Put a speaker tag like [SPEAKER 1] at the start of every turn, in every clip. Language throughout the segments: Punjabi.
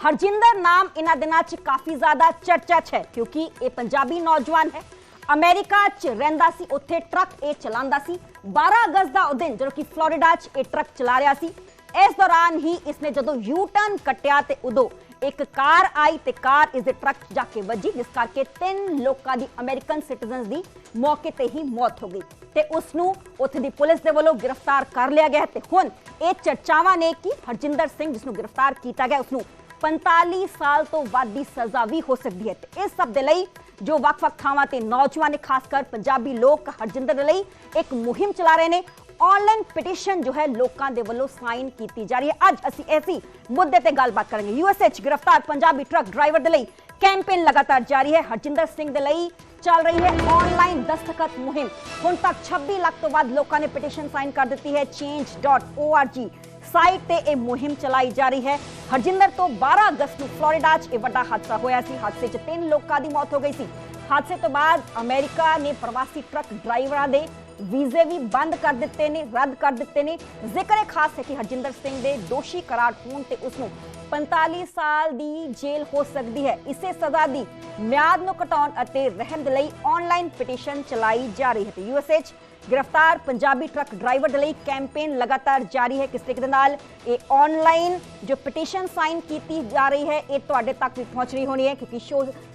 [SPEAKER 1] ਹਰਜਿੰਦਰ ਨਾਮ ਇਹਨਾਂ ਦਿਨਾਂ 'ਚ ਕਾਫੀ ਜ਼ਿਆਦਾ ਚਰਚਾ 'ਚ ਹੈ, ਕਿਉਂਕਿ ਇਹ ਪੰਜਾਬੀ ਨੌਜਵਾਨ ਹੈ। ਅਮਰੀਕਾ 'ਚ ਰਹਿੰਦਾ ਸੀ, ਉੱਥੇ ਟਰੱਕ ਇਹ ਚਲਾਉਂਦਾ ਸੀ। 12 ਅਗਸਤ ਦਾ ਉਹ ਦਿਨ ਜਦੋਂ ਕਿ ਫਲੋਰੀਡਾ 'ਚ ਇਹ ਟਰੱਕ ਚਲਾ ਰਿਹਾ ਸੀ। ਇਸ ਦੌਰਾਨ ਹੀ ਇਸਨੇ ਜਦੋਂ ਯੂ ਟਰਨ ਕੱਟਿਆ ਤੇ ਉਦੋਂ ਇੱਕ ਕਾਰ ਆਈ ਤੇ ਕਾਰ ਇਸ ਦੇ ਟਰੱਕ ਜਾ ਕੇ ਵੱਜੀ, ਜਿਸ ਕਰਕੇ ਤਿੰਨ ਲੋਕਾਂ ਦੀ ਅਮਰੀਕਨ ਸਿਟੀਜ਼ਨਸ ਦੀ ਮੌਕੇ ਤੇ ਹੀ ਮੌਤ ਹੋ ਗਈ। ਤੇ ਉਸ ਨੂੰ ਉੱਥੇ ਦੀ ਪੁਲਿਸ ਦੇ ਵੱਲੋਂ ਗ੍ਰਿਫਤਾਰ ਕਰ ਲਿਆ ਗਿਆ ਤੇ ਹੁਣ ਇਹ ਚਰਚਾਵਾਂ ਨੇ ਕਿ ਹਰਜਿੰਦਰ ਸਿੰਘ ਜਿਸ ਨੂੰ ਗ੍ਰਿਫਤਾਰ ਕੀਤਾ ਗਿਆ ਉਸ ਨੂੰ 45 ਸਾਲ ਤੋਂ ਵੱਧ ਦੀ ਸਜ਼ਾ ਵੀ ਹੋ ਸਕਦੀ ਹੈ ਤੇ ਇਸ ਸਭ ਦੇ ਲਈ ਜੋ ਵੱਖ-ਵੱਖ ਥਾਵਾਂ ਤੇ ਨੌਜਵਾਨ ਨੇ ਖਾਸ ਕਰ ਪੰਜਾਬੀ ਲੋਕ ਹਰਜਿੰਦਰ ਦੇ ਲਈ ਇੱਕ ਮੁਹਿੰਮ ਚਲਾ ਰਹੇ ਨੇ ਆਨਲਾਈਨ ਪਟੀਸ਼ਨ ਜੋ ਹੈ ਲੋਕਾਂ ਦੇ ਵੱਲੋਂ ਸਾਈਨ ਕੀਤੀ ਜਾ ਰਹੀ ਹੈ ਅੱਜ ਅਸੀਂ ਐਸੀ ਮੁੱਦੇ ਤੇ ਗੱਲਬਾਤ ਕਰਾਂਗੇ ਯੂਐਸਏ ਚ ਗ੍ਰਿਫਤਾਰ ਪੰਜਾਬੀ ਟਰੱਕ ਡਰਾਈਵਰ ਦੇ ਲਈ ਕੈਂਪੇਨ ਲਗਾਤਾਰ ਜਾਰੀ ਹੈ ਹਰਜਿੰਦਰ ਸਿੰਘ ਦੇ ਲਈ ਚੱਲ ਰਹੀ ਹੈ ਆਨਲਾਈਨ ਦਸਤਖਤ ਮੁਹਿੰਮ ਹੁਣ ਤੱਕ 26 ਲੱਖ ਤੋਂ ਵੱਧ ਲੋਕਾਂ ਨੇ ਪਟੀਸ਼ਨ ਸਾਈਨ ਕਰ ਦਿੱਤੀ ਹੈ change.org ਸਾਈਟ ਤੇ ਇਹ ਮੁਹਿੰਮ ਚਲਾਈ ਜਾ ਰਹੀ ਹੈ। ਹਰਜਿੰਦਰ ਤੋਂ 12 ਅਗਸਤ ਨੂੰ ਫਲੋਰੀਡਾ 'ਚ ਇਹ ਵੱਡਾ ਹਾਦਸਾ ਹੋਇਆ ਸੀ। ਹਾਦਸੇ 'ਚ ਤਿੰਨ ਲੋਕਾਂ ਦੀ ਮੌਤ ਹੋ ਗਈ ਸੀ। ਹਾਦਸੇ ਤੋਂ ਬਾਅਦ ਅਮਰੀਕਾ ਨੇ ਪ੍ਰਵਾਸੀ ਟਰੱਕ ਡਰਾਈਵਰਾਂ ਦੇ ਵੀਜ਼ੇ ਵੀ ਬੰਦ ਕਰ ਦਿੱਤੇ ਨੇ, ਰੱਦ ਕਰ ਦਿੱਤੇ ਨੇ। ਜ਼ਿਕਰ ਇਹ ਖਾਸ ਹੈ ਕਿ ਹਰਜਿੰਦਰ ਸਿੰਘ ਦੇ ਦੋਸ਼ੀ ਕਰਾਰ ਹੋਣ ਤੇ ਉਸ ਨੂੰ 45 ਸਾਲ ਦੀ ਜੇਲ੍ਹ ਹੋ ਸਕਦੀ ਹੈ। ਇਸੇ ਸਜ਼ਾ ਦੀ ਮਿਆਦ ਨੂੰ ਘਟਾਉਣ ਅਤੇ ਰਹਿਣ ਦੇ ਲਈ ਆਨਲਾਈਨ ਪਟੀਸ਼ਨ ਚਲਾਈ ਜਾ ਰਹੀ ਹੈ। ਤੇ ਯੂਐਸਏ ਗ੍ਰਿਫਤਾਰ ਪੰਜਾਬੀ ਟਰੱਕ ਡਰਾਈਵਰ ਦੇ ਲਈ ਕੈਂਪੇਨ ਲਗਾਤਾਰ ਜਾਰੀ ਹੈ ਕਿਸ ਤਰੀਕੇ ਦੇ ਨਾਲ? ਇਹ ਆਨਲਾਈਨ ਜੋ ਪਟੀਸ਼ਨ ਸਾਈਨ ਕੀਤੀ ਜਾ ਰਹੀ ਹੈ, ਇਹ ਤੁਹਾਡੇ ਤੱਕ ਵੀ ਪਹੁੰਚ ਰਹੀ ਹੋਣੀ ਹੈ ਕਿਉਂਕਿ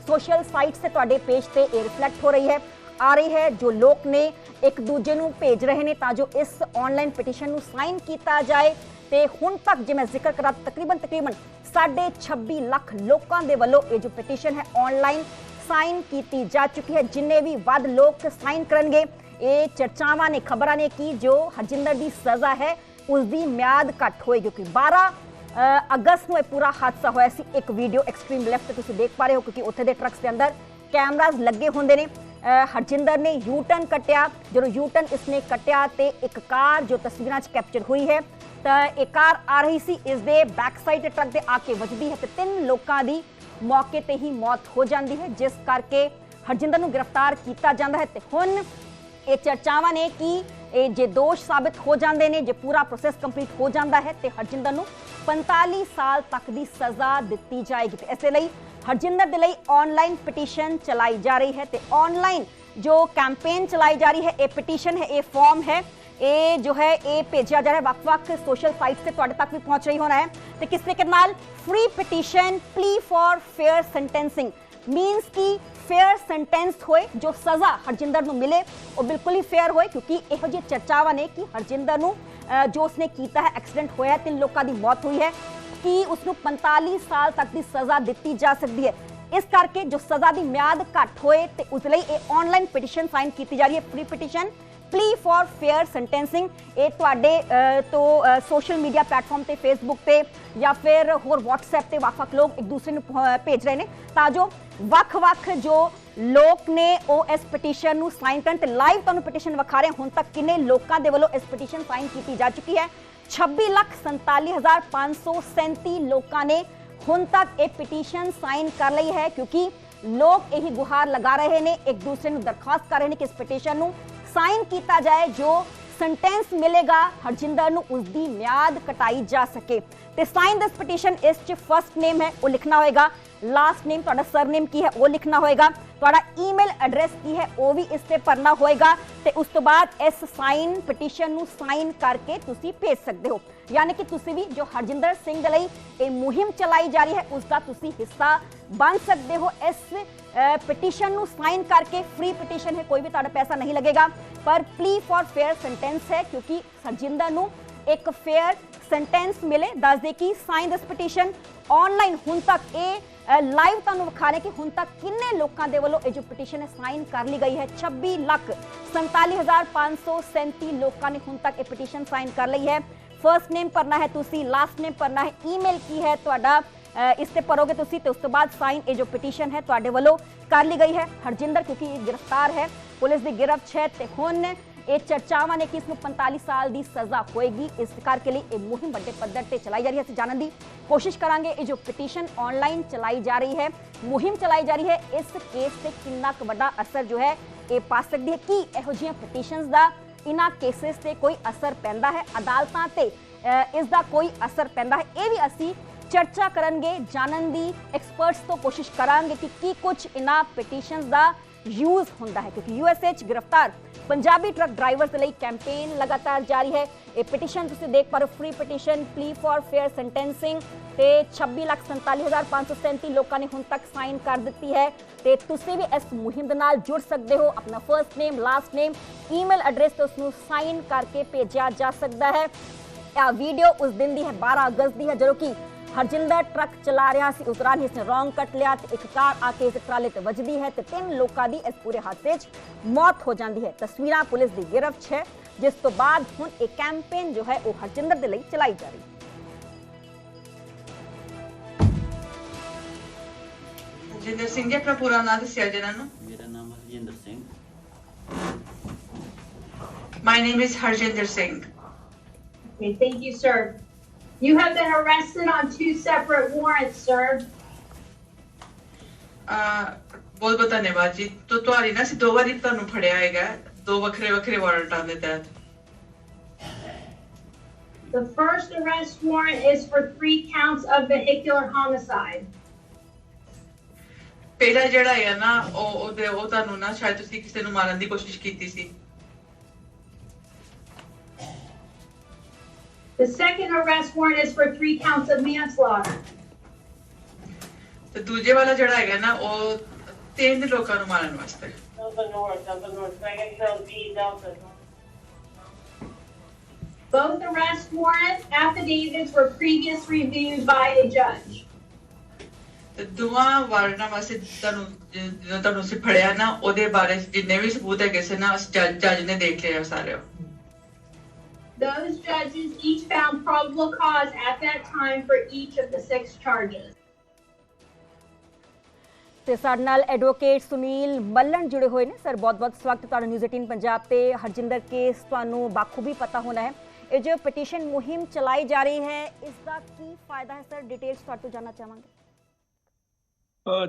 [SPEAKER 1] ਸੋਸ਼ਲ ਸਾਈਟਸ ਤੇ ਤੁਹਾਡੇ ਪੇਜ ਤੇ ਇਹ ਰਿਫਲੈਕਟ ਹੋ ਰਹੀ ਹੈ। ਆ ਰਹੀ ਹੈ ਜੋ ਲੋਕ ਨੇ ਇੱਕ ਦੂਜੇ ਨੂੰ ਭੇਜ ਰਹੇ ਨੇ ਤਾਂ ਜੋ ਇਸ ਆਨਲਾਈਨ ਪਟੀਸ਼ਨ ਨੂੰ ਸਾਈਨ ਕੀਤਾ ਜਾਏ। ਤੇ ਹੁਣ ਤੱਕ ਜੇ ਮੈਂ ਜ਼ਿਕਰ ਕਰਾਂ, ਤਕਰੀਬਨ ਤਕਰੀਬਨ 26 ਲੱਖ ਲੋਕਾਂ ਦੇ ਵੱਲੋਂ ਇਹ ਜੋ ਪਟੀਸ਼ਨ ਹੈ ਆਨਲਾਈਨ ਸਾਈਨ ਕੀਤੀ ਜਾ ਚੁੱਕੀ ਹੈ। ਜਿੰਨੇ ਵੀ ਵੱਧ ਲੋਕ ਸਾਈਨ ਕਰਨਗੇ ਇਹ ਚਰਚਾਵਾਂ ਨੇ, ਖਬਰਾਂ ਨੇ ਕਿ, ਜੋ ਹਰਜਿੰਦਰ ਦੀ ਸਜ਼ਾ ਹੈ, ਉਸ ਦੀ ਮਿਆਦ ਘੱਟ ਹੋਏਗੀ ਕਿਉਂਕਿ 12 ਅਗਸਤ ਨੂੰ ਇਹ ਪੂਰਾ ਹਾਦਸਾ ਹੋਇਆ ਸੀ। ਇੱਕ ਵੀਡੀਓ ਐਕਸਟ੍ਰੀਮ ਲੈਫਟ ਤੁਸੀਂ ਦੇਖ ਪਾ ਰਹੇ ਹੋ ਕਿਉਂਕਿ ਉੱਥੇ ਦੇ ਟਰੱਕਸ ਦੇ ਅੰਦਰ ਕੈਮਰਾਜ਼ ਲੱਗੇ ਹੁੰਦੇ ਨੇ। ਹਰਜਿੰਦਰ ਨੇ ਯੂ ਟਰਨ ਕੱਟਿਆ। ਜਦੋਂ ਯੂ ਟਰਨ ਇਸਨੇ ਕੱਟਿਆ ਤੇ ਇੱਕ ਕਾਰ ਜੋ ਤਸਵੀਰਾਂ 'ਚ ਕੈਪਚਰ ਹੋਈ ਹੈ, ਤਾਂ ਇਹ ਕਾਰ ਆ ਰਹੀ ਸੀ। ਇਸ ਦੇ ਬੈਕ ਸਾਈਡ ਟਰੱਕ ਦੇ ਆ ਕੇ ਵੱਜਦੀ ਹੈ ਤੇ ਤਿੰਨ ਲੋਕਾਂ ਦੀ ਮੌਕੇ ਤੇ ਹੀ ਮੌਤ ਹੋ ਜਾਂਦੀ ਹੈ, ਜਿਸ ਕਰਕੇ ਹਰਜਿੰਦਰ ਨੂੰ ਗ੍ਰਿਫਤਾਰ ਕੀਤਾ ਜਾਂਦਾ ਹੈ ਤੇ ਹੁਣ ਇਹ ਚਰਚਾਵਾਂ ਨੇ ਕਿ ਇਹ ਜੇ ਦੋਸ਼ ਸਾਬਿਤ ਹੋ ਜਾਂਦੇ ਨੇ, ਜੇ ਪੂਰਾ ਪ੍ਰੋਸੈਸ ਕੰਪਲੀਟ ਹੋ ਜਾਂਦਾ ਹੈ, ਤੇ ਹਰਜਿੰਦਰ ਨੂੰ 45 ਸਾਲ ਤੱਕ ਦੀ ਸਜ਼ਾ ਦਿੱਤੀ ਜਾਏਗੀ। ਤੇ ਇਸੇ ਲਈ ਹਰਜਿੰਦਰ ਦੇ ਲਈ ਆਨਲਾਈਨ ਪਟੀਸ਼ਨ ਚਲਾਈ ਜਾ ਰਹੀ ਹੈ ਤੇ ਆਨਲਾਈਨ ਜੋ ਕੈਂਪੇਨ ਚਲਾਈ ਜਾ ਰਹੀ ਹੈ, ਇਹ ਪਟੀਸ਼ਨ ਹੈ, ਇਹ ਫਾਰਮ ਹੈ, ਇਹ ਜੋ ਹੈ, ਇਹ ਭੇਜਿਆ ਜਾ ਰਿਹਾ ਵੱਖ-ਵੱਖ ਸੋਸ਼ਲ ਸਾਈਟਸ ਤੇ ਤੁਹਾਡੇ ਤੱਕ ਵੀ ਪਹੁੰਚ ਰਹੀ ਹੋਣਾ ਹੈ। ਤੇ ਕਿਸ ਤਰੀਕੇ ਨਾਲ free petition plea for fair sentencing means ਕਿ ਫੇਅਰ ਸੈਂਟੈਂਸ ਹੋਏ, ਜੋ ਸਜ਼ਾ ਹਰਜਿੰਦਰ ਨੂੰ ਮਿਲੇ, ਉਹ ਬਿਲਕੁਲ ਹੀ ਫੇਅਰ ਹੋਏ, ਕਿਉਂਕਿ ਇਹੋ ਜਿਹੀ ਚਰਚਾਵਾਂ ਨੇ ਕਿ ਹਰਜਿੰਦਰ ਨੂੰ ਜੋ ਉਸਨੇ ਕੀਤਾ ਹੈ ਐਕਸੀਡੈਂਟ ਹੋਇਆ ਤਿੰਨ ਲੋਕਾਂ ਦੀ ਮੌਤ ਹੋਈ ਹੈ, ਕਿ ਉਸ ਨੂੰ 45 ਸਾਲ ਤੱਕ ਦੀ ਸਜ਼ਾ ਦਿੱਤੀ ਜਾ ਸਕਦੀ ਹੈ? ਇਸ ਕਰਕੇ ਜੋ ਸਜ਼ਾ ਦੀ ਮਿਆਦ ਘੱਟ ਹੋਏ ਤੇ ਉਸ ਲਈ ਇਹ ਆਨਲਾਈਨ ਪਟੀਸ਼ਨ ਸਾਈਨ ਕੀਤੀ ਜਾ ਰਹੀ ਹੈ pre petition plea for fair sentencing ਇਹ ਤੁਹਾਡੇ ਤੋਂ ਸੋਸ਼ਲ ਮੀਡੀਆ ਪਲੇਟਫਾਰਮ ਤੇ ਫੇਸਬੁੱਕ ਤੇ ਜਾਂ ਫਿਰ ਹੋਰ WhatsApp ਤੇ ਵੱਖ-ਵੱਖ ਲੋਕ ਇੱਕ ਦੂਸਰੇ ਨੂੰ ਭੇਜ ਰਹੇ ਨੇ। ਤਾਂ ਜੋ ਵੱਖ-ਵੱਖ ਜੋ ਲੋਕ ਨੇ ਉਹ ਇਸ ਪਟੀਸ਼ਨ ਨੂੰ ਸਾਈਨ ਕਰਨ ਤੇ ਲਾਈਵ ਤੁਹਾਨੂੰ ਪਟੀਸ਼ਨ ਵਿਖਾ ਰਹੇ ਹੁਣ ਤੱਕ ਕਿੰਨੇ ਲੋਕਾਂ ਦੇ ਵੱਲੋਂ ਇਸ ਪਟੀਸ਼ਨ ਸਾਈਨ ਕੀਤੀ ਜਾ ਚੁੱਕੀ ਹੈ? 26,47,537 ਲੋਕਾਂ ਨੇ ਹੁਣ ਤੱਕ ਇਹ ਪਟੀਸ਼ਨ ਸਾਈਨ ਕਰ ਲਈ ਹੈ ਕਿਉਂਕਿ ਲੋਕ ਇਹੀ ਗੁਹਾਰ ਲਗਾ ਰਹੇ ਨੇ ਇੱਕ ਦੂਸਰੇ ਨੂੰ ਦਰਖਾਸਤ ਕਰ ਰਹੇ ਨੇ ਕਿ ਇਸ ਪਟੀਸ਼ਨ ਨੂੰ ਸਾਈਨ ਕੀਤਾ ਜਾਏ ਜੋ ਸੈਂਟੈਂਸ ਮਿਲੇਗਾ। ਹਰਜਿੰਦਰ ਨੂੰ ਉਸ ਦੀ ਮਿਆਦ ਕਟਾਈ ਜਾ ਸਕੇ। ਤੇ ਸਾਈਨ ਦਿਸ ਪਟੀਸ਼ਨ ਇਸ ਚ ਫਰਸਟ ਨੇਮ ਹੈ, ਉਹ ਲਿਖਣਾ ਹੋਏਗਾ। ਲਾਸਟ ਨੇਮ ਤੁਹਾਡਾ ਸਰਨੇਮ ਕੀ ਹੈ, ਉਹ ਲਿਖਣਾ ਹੋਏਗਾ। ਤੁਹਾਡਾ ਈਮੇਲ ਐਡਰੈਸ ਕੀ ਹੈ, ਉਹ ਵੀ ਇਸ ਤੇ ਭਰਨਾ ਹੋਏਗਾ। ਤੇ ਉਸ ਤੋਂ ਬਾਅਦ ਇਸ ਸਾਈਨ ਪਟੀਸ਼ਨ ਨੂੰ ਸਾਈਨ ਕਰਕੇ ਤੁਸੀਂ ਭੇਜ ਸਕਦੇ ਹੋ। ਯਾਨੀ ਕਿ ਤੁਸੀਂ ਵੀ ਜੋ ਹਰਜਿੰਦਰ ਸਿੰਘ ਦੇ ਲਈ ਇਹ ਮੁਹਿੰਮ ਚਲਾਈ ਜਾ ਰਹੀ ਹੈ ਉਸ ਦਾ ਤੁਸੀਂ ਹਿੱਸਾ ਬਣ ਸਕਦੇ ਹੋ। ਇਸ ਪਟੀਸ਼ਨ ਨੂੰ ਸਾਈਨ ਕਰਕੇ ਫ੍ਰੀ ਪਟੀਸ਼ਨ ਹੈ, ਕੋਈ ਵੀ ਤੁਹਾਡਾ ਪੈਸਾ ਨਹੀਂ ਲੱਗੇਗਾ। ਪਰ ਪਲੀ ਫॉर ਫੇਅਰ ਸੈਂਟੈਂਸ ਹੈ, ਕਿਉਂਕਿ ਹਰਜਿੰਦਰ ਨੂੰ ਇੱਕ ਫੇਅਰ ਸੈਂਟੈਂਸ ਮਿਲੇ ਦੱਸ ਦੇ ਕਿ ਸਾਈਨ ਦਿਸ ਪਟੀਸ਼ਨ ਆਨਲਾਈਨ ਹੁਣ ਤੱਕ ਇਹ ਲਾਈਵ ਤੁਹਾਨੂੰ ਵਿਖਾ ਰਹੇ ਕਿ ਹੁਣ ਤੱਕ ਕਿੰਨੇ ਲੋਕਾਂ ਦੇ ਵੱਲੋਂ ਇਹ ਜੋ ਪਟੀਸ਼ਨ ਹੈ ਸਾਈਨ ਕਰ ਲਈ ਗਈ ਹੈ 26 ਲੱਖ 47537 ਲੋਕਾਂ ਨੇ ਹੁਣ ਤੱਕ ਇਹ ਪਟੀਸ਼ਨ ਸਾਈਨ ਕਰ ਲਈ ਹੈ ਫਰਸਟ ਨੇਮ ਭਰਨਾ ਹੈ ਤੁਸੀਂ ਲਾਸਟ ਨੇਮ ਭਰਨਾ ਹੈ ਈਮੇਲ ਕੀ ਹੈ ਤੁਹਾਡਾ ਇਸ ਤੇ ਭਰੋਗੇ ਤੁਸੀਂ ਤੇ ਉਸ ਤੋਂ ਬਾਅਦ ਸਾਈਨ ਇਹ ਜੋ ਪਟੀਸ਼ਨ ਹੈ ਤੁਹਾਡੇ ਵੱਲੋਂ ਕਰ ਲਈ ਗਈ ਹੈ ਹਰਜਿੰਦਰ ਕਿਉਂਕਿ ਇਹ ਗ੍ਰਿਫਤਾਰ ਹੈ ਪੁਲਿਸ ਦੀ ਗਿਰਫਤ ਹੈ ਤੇ ਹੁਣ ਇਹ ਚਰਚਾਵਾਂ ਨੇ ਕਿ ਇਸ ਨੂੰ 45 ਸਾਲ ਦੀ ਸਜ਼ਾ ਹੋਏਗੀ। ਇਸ ਕਰਕੇ ਲਈ ਇਹ ਮੁਹਿੰਮ ਵੱਡੇ ਪੱਧਰ ਤੇ ਚਲਾਈ ਜਾ ਰਹੀ ਹੈ। ਅਸੀਂ ਜਾਣਨ ਦੀ ਕੋਸ਼ਿਸ਼ ਕਰਾਂਗੇ। ਇਹ ਜੋ ਪਟੀਸ਼ਨ ਆਨਲਾਈਨ ਚਲਾਈ ਜਾ ਰਹੀ ਹੈ, ਮੁਹਿੰਮ ਚਲਾਈ ਜਾ ਰਹੀ ਹੈ, ਇਸ ਕੇਸ ਤੇ ਕਿੰਨਾ ਕੁ ਵੱਡਾ ਅਸਰ ਜੋ ਹੈ, ਇਹ ਪਾ ਸਕਦੀ ਹੈ। ਕਿ ਇਹੋ ਜਿਹੀਆਂ ਪਟੀਸ਼ਨਸ ਦਾ ਇਨ੍ਹਾਂ ਕੇਸਸ ਤੇ ਕੋਈ ਅਸਰ ਪੈਂਦਾ ਹੈ? ਅਦਾਲਤਾਂ ਤੇ ਇਸ ਦਾ ਕੋਈ ਅਸਰ ਪੈਂਦਾ ਹੈ? ਇਹ ਵੀ ਅਸੀਂ ਚਰਚਾ ਕਰਨਗੇ। ਜਾਣਨ ਦੀ ਐਕਸਪਰਟਸ ਤੋਂ ਕੋਸ਼ਿਸ਼ ਕਰਾਂਗੇ ਕਿ ਕੀ ਕੁਝ ਇਨ੍ਹਾਂ ਪਟੀਸ਼ਨਸ ਦਾ ਯੂਜ਼ ਹੁੰਦਾ ਹੈ ਕਿਉਂਕਿ ਯੂਐਸਏ 'ਚ ਗ੍ਰਿਫਤਾਰ ਪੰਜਾਬੀ ਟਰੱਕ ਡਰਾਈਵਰਸ ਦੇ ਲਈ ਕੈਂਪੇਨ ਲਗਾਤਾਰ ਜਾਰੀ ਹੈ। ਇਹ ਪਟੀਸ਼ਨ ਤੁਸੀਂ ਦੇਖ ਪਾ ਰਹੇ ਹੋ free petition plea for fair sentencing ਤੇ 26,47,537 ਲੋਕਾਂ ਨੇ ਹੁਣ ਤੱਕ ਸਾਈਨ ਕਰ ਦਿੱਤੀ ਹੈ। ਤੇ ਤੁਸੀਂ ਵੀ ਇਸ ਮੁਹਿੰਮ ਦੇ ਨਾਲ ਜੁੜ ਸਕਦੇ ਹੋ। ਆਪਣਾ first name last name email address ਤੇ ਉਸ ਨੂੰ ਸਾਈਨ ਕਰਕੇ ਭੇਜਿਆ ਜਾ ਸਕਦਾ ਹੈ। ਇਹ ਵੀਡੀਓ ਉਸ ਦਿਨ ਦੀ ਹੈ 12 ਅਗਸਤ ਦੀ ਹੈ ਜਦੋਂ ਕਿ ਹਰਜਿੰਦਰ ਟਰੱਕ ਚਲਾ ਰਿਹਾ ਸੀ ਉਸ ਦੌਰਾਨ ਹੀ ਇਸਨੇ ਰੌਂਗ ਕੱਟ ਲਿਆ ਤੇ ਇੱਕ ਕਾਰ ਆ ਕੇ ਇਸ ਟਰਾਲੇ ਤੇ ਵੱਜਦੀ ਹੈ ਤੇ ਤਿੰਨ ਲੋਕਾਂ ਦੀ ਇਸ ਪੂਰੇ ਹਾਦਸੇ 'ਚ ਮੌਤ ਹੋ ਜਾਂਦੀ ਹੈ ਤਸਵੀਰਾਂ ਪੁਲਿਸ ਦੀ ਗਿਰਫਤ 'ਚ ਹੈ ਜਿਸ ਤੋਂ ਬਾਅਦ ਹੁਣ ਇਹ ਕੈਂਪੇਨ ਜੋ ਹੈ ਉਹ ਹਰਜਿੰਦਰ ਦੇ ਲਈ ਚਲਾਈ ਜਾ ਰਹੀ ਹੈ
[SPEAKER 2] ਜਿੰਦਰ ਸਿੰਘ ਜੀ ਆਪਣਾ ਪੂਰਾ ਨਾਮ ਦੱਸਿਆ ਜੀ ਇਹਨਾਂ ਨੂੰ
[SPEAKER 3] ਮੇਰਾ ਨਾਮ Harjinder Singh
[SPEAKER 2] my name is Harjinder Singh
[SPEAKER 4] Okay, thank you, sir. You have been arrested on two separate warrants, sir.
[SPEAKER 2] ਅਹ ਬਹੁਤ ਬਹੁਤ ਧੰਨਵਾਦ ਜੀ ਤੋ ਤੁਹਾਡੀ ਨਾ ਅਸੀਂ ਦੋ ਵਾਰੀ ਤੁਹਾਨੂੰ ਫੜਿਆ ਹੈਗਾ ਦੋ ਵੱਖਰੇ ਵੱਖਰੇ ਵਾਰੰਟਾਂ ਦੇ ਤਹਿਤ
[SPEAKER 4] The first arrest warrant is for three counts of vehicular homicide.
[SPEAKER 2] ਪਹਿਲਾ ਜਿਹੜਾ ਹੈ ਨਾ ਉਹ ਉਹਦੇ ਉਹ ਤੁਹਾਨੂੰ ਨਾ ਸ਼ਾਇਦ ਤੁਸੀਂ ਕਿਸੇ ਨੂੰ ਮਾਰਨ ਦੀ ਕੋਸ਼ਿਸ਼ ਕੀਤੀ ਸੀ
[SPEAKER 4] The second arrest warrant is for three counts of manslaughter.
[SPEAKER 2] ਤੇ ਦੂਜੇ ਵਾਲਾ ਜਿਹੜਾ ਹੈਗਾ ਨਾ ਉਹ ਤਿੰਨ ਲੋਕਾਂ ਨੂੰ ਮਾਰਨ ਵਾਸਤੇ
[SPEAKER 5] Delta North, Delta North, second code B, Delta North.
[SPEAKER 4] Both arrest warrant affidavits were previously reviewed by a judge.
[SPEAKER 2] ਤੇ ਦੋਵਾਂ ਵਾਰੰਟਾਂ ਵਾਸਤੇ ਤੁਹਾਨੂੰ ਜ- ਜਦੋਂ ਤੁਹਾਨੂੰ ਅਸੀਂ ਫੜਿਆ ਨਾ ਉਹਦੇ ਬਾਰੇ ਜਿੰਨੇ ਵੀ ਸਬੂਤ ਹੈਗੇ ਸੀ ਨਾ ਜੱਜ ਜੱਜ ਨੇ ਦੇਖ ਲਿਆ ਸਾਰੇ
[SPEAKER 4] Those judges each found probable cause at that time for each of the six charges.
[SPEAKER 1] ਤੇ ਸਾਡੇ ਨਾਲ ਐਡਵੋਕੇਟ ਸੁਨੀਲ ਮੱਲਣ ਜੁੜੇ ਹੋਏ ਨੇ। ਸਰ ਬਹੁਤ-ਬਹੁਤ ਸਵਾਗਤ ਤੁਹਾਡਾ ਨਿਊਜ਼ 18 ਪੰਜਾਬ ਤੇ। ਹਰਜਿੰਦਰ ਕੇਸ ਤੁਹਾਨੂੰ ਬਾਖੂਬੀ ਪਤਾ ਹੋਣਾ ਹੈ। ਇਹ ਜੋ ਪਟੀਸ਼ਨ ਮੁਹਿੰਮ ਚਲਾਈ ਜਾ ਰਹੀ ਹੈ ਇਸ ਦਾ ਕੀ ਫਾਇਦਾ ਹੈ? ਸਰ ਡਿਟੇਲਸ ਤੁਹਾਡੇ ਤੋਂ ਜਾਨਣਾ ਚਾਹਾਂਗੇ।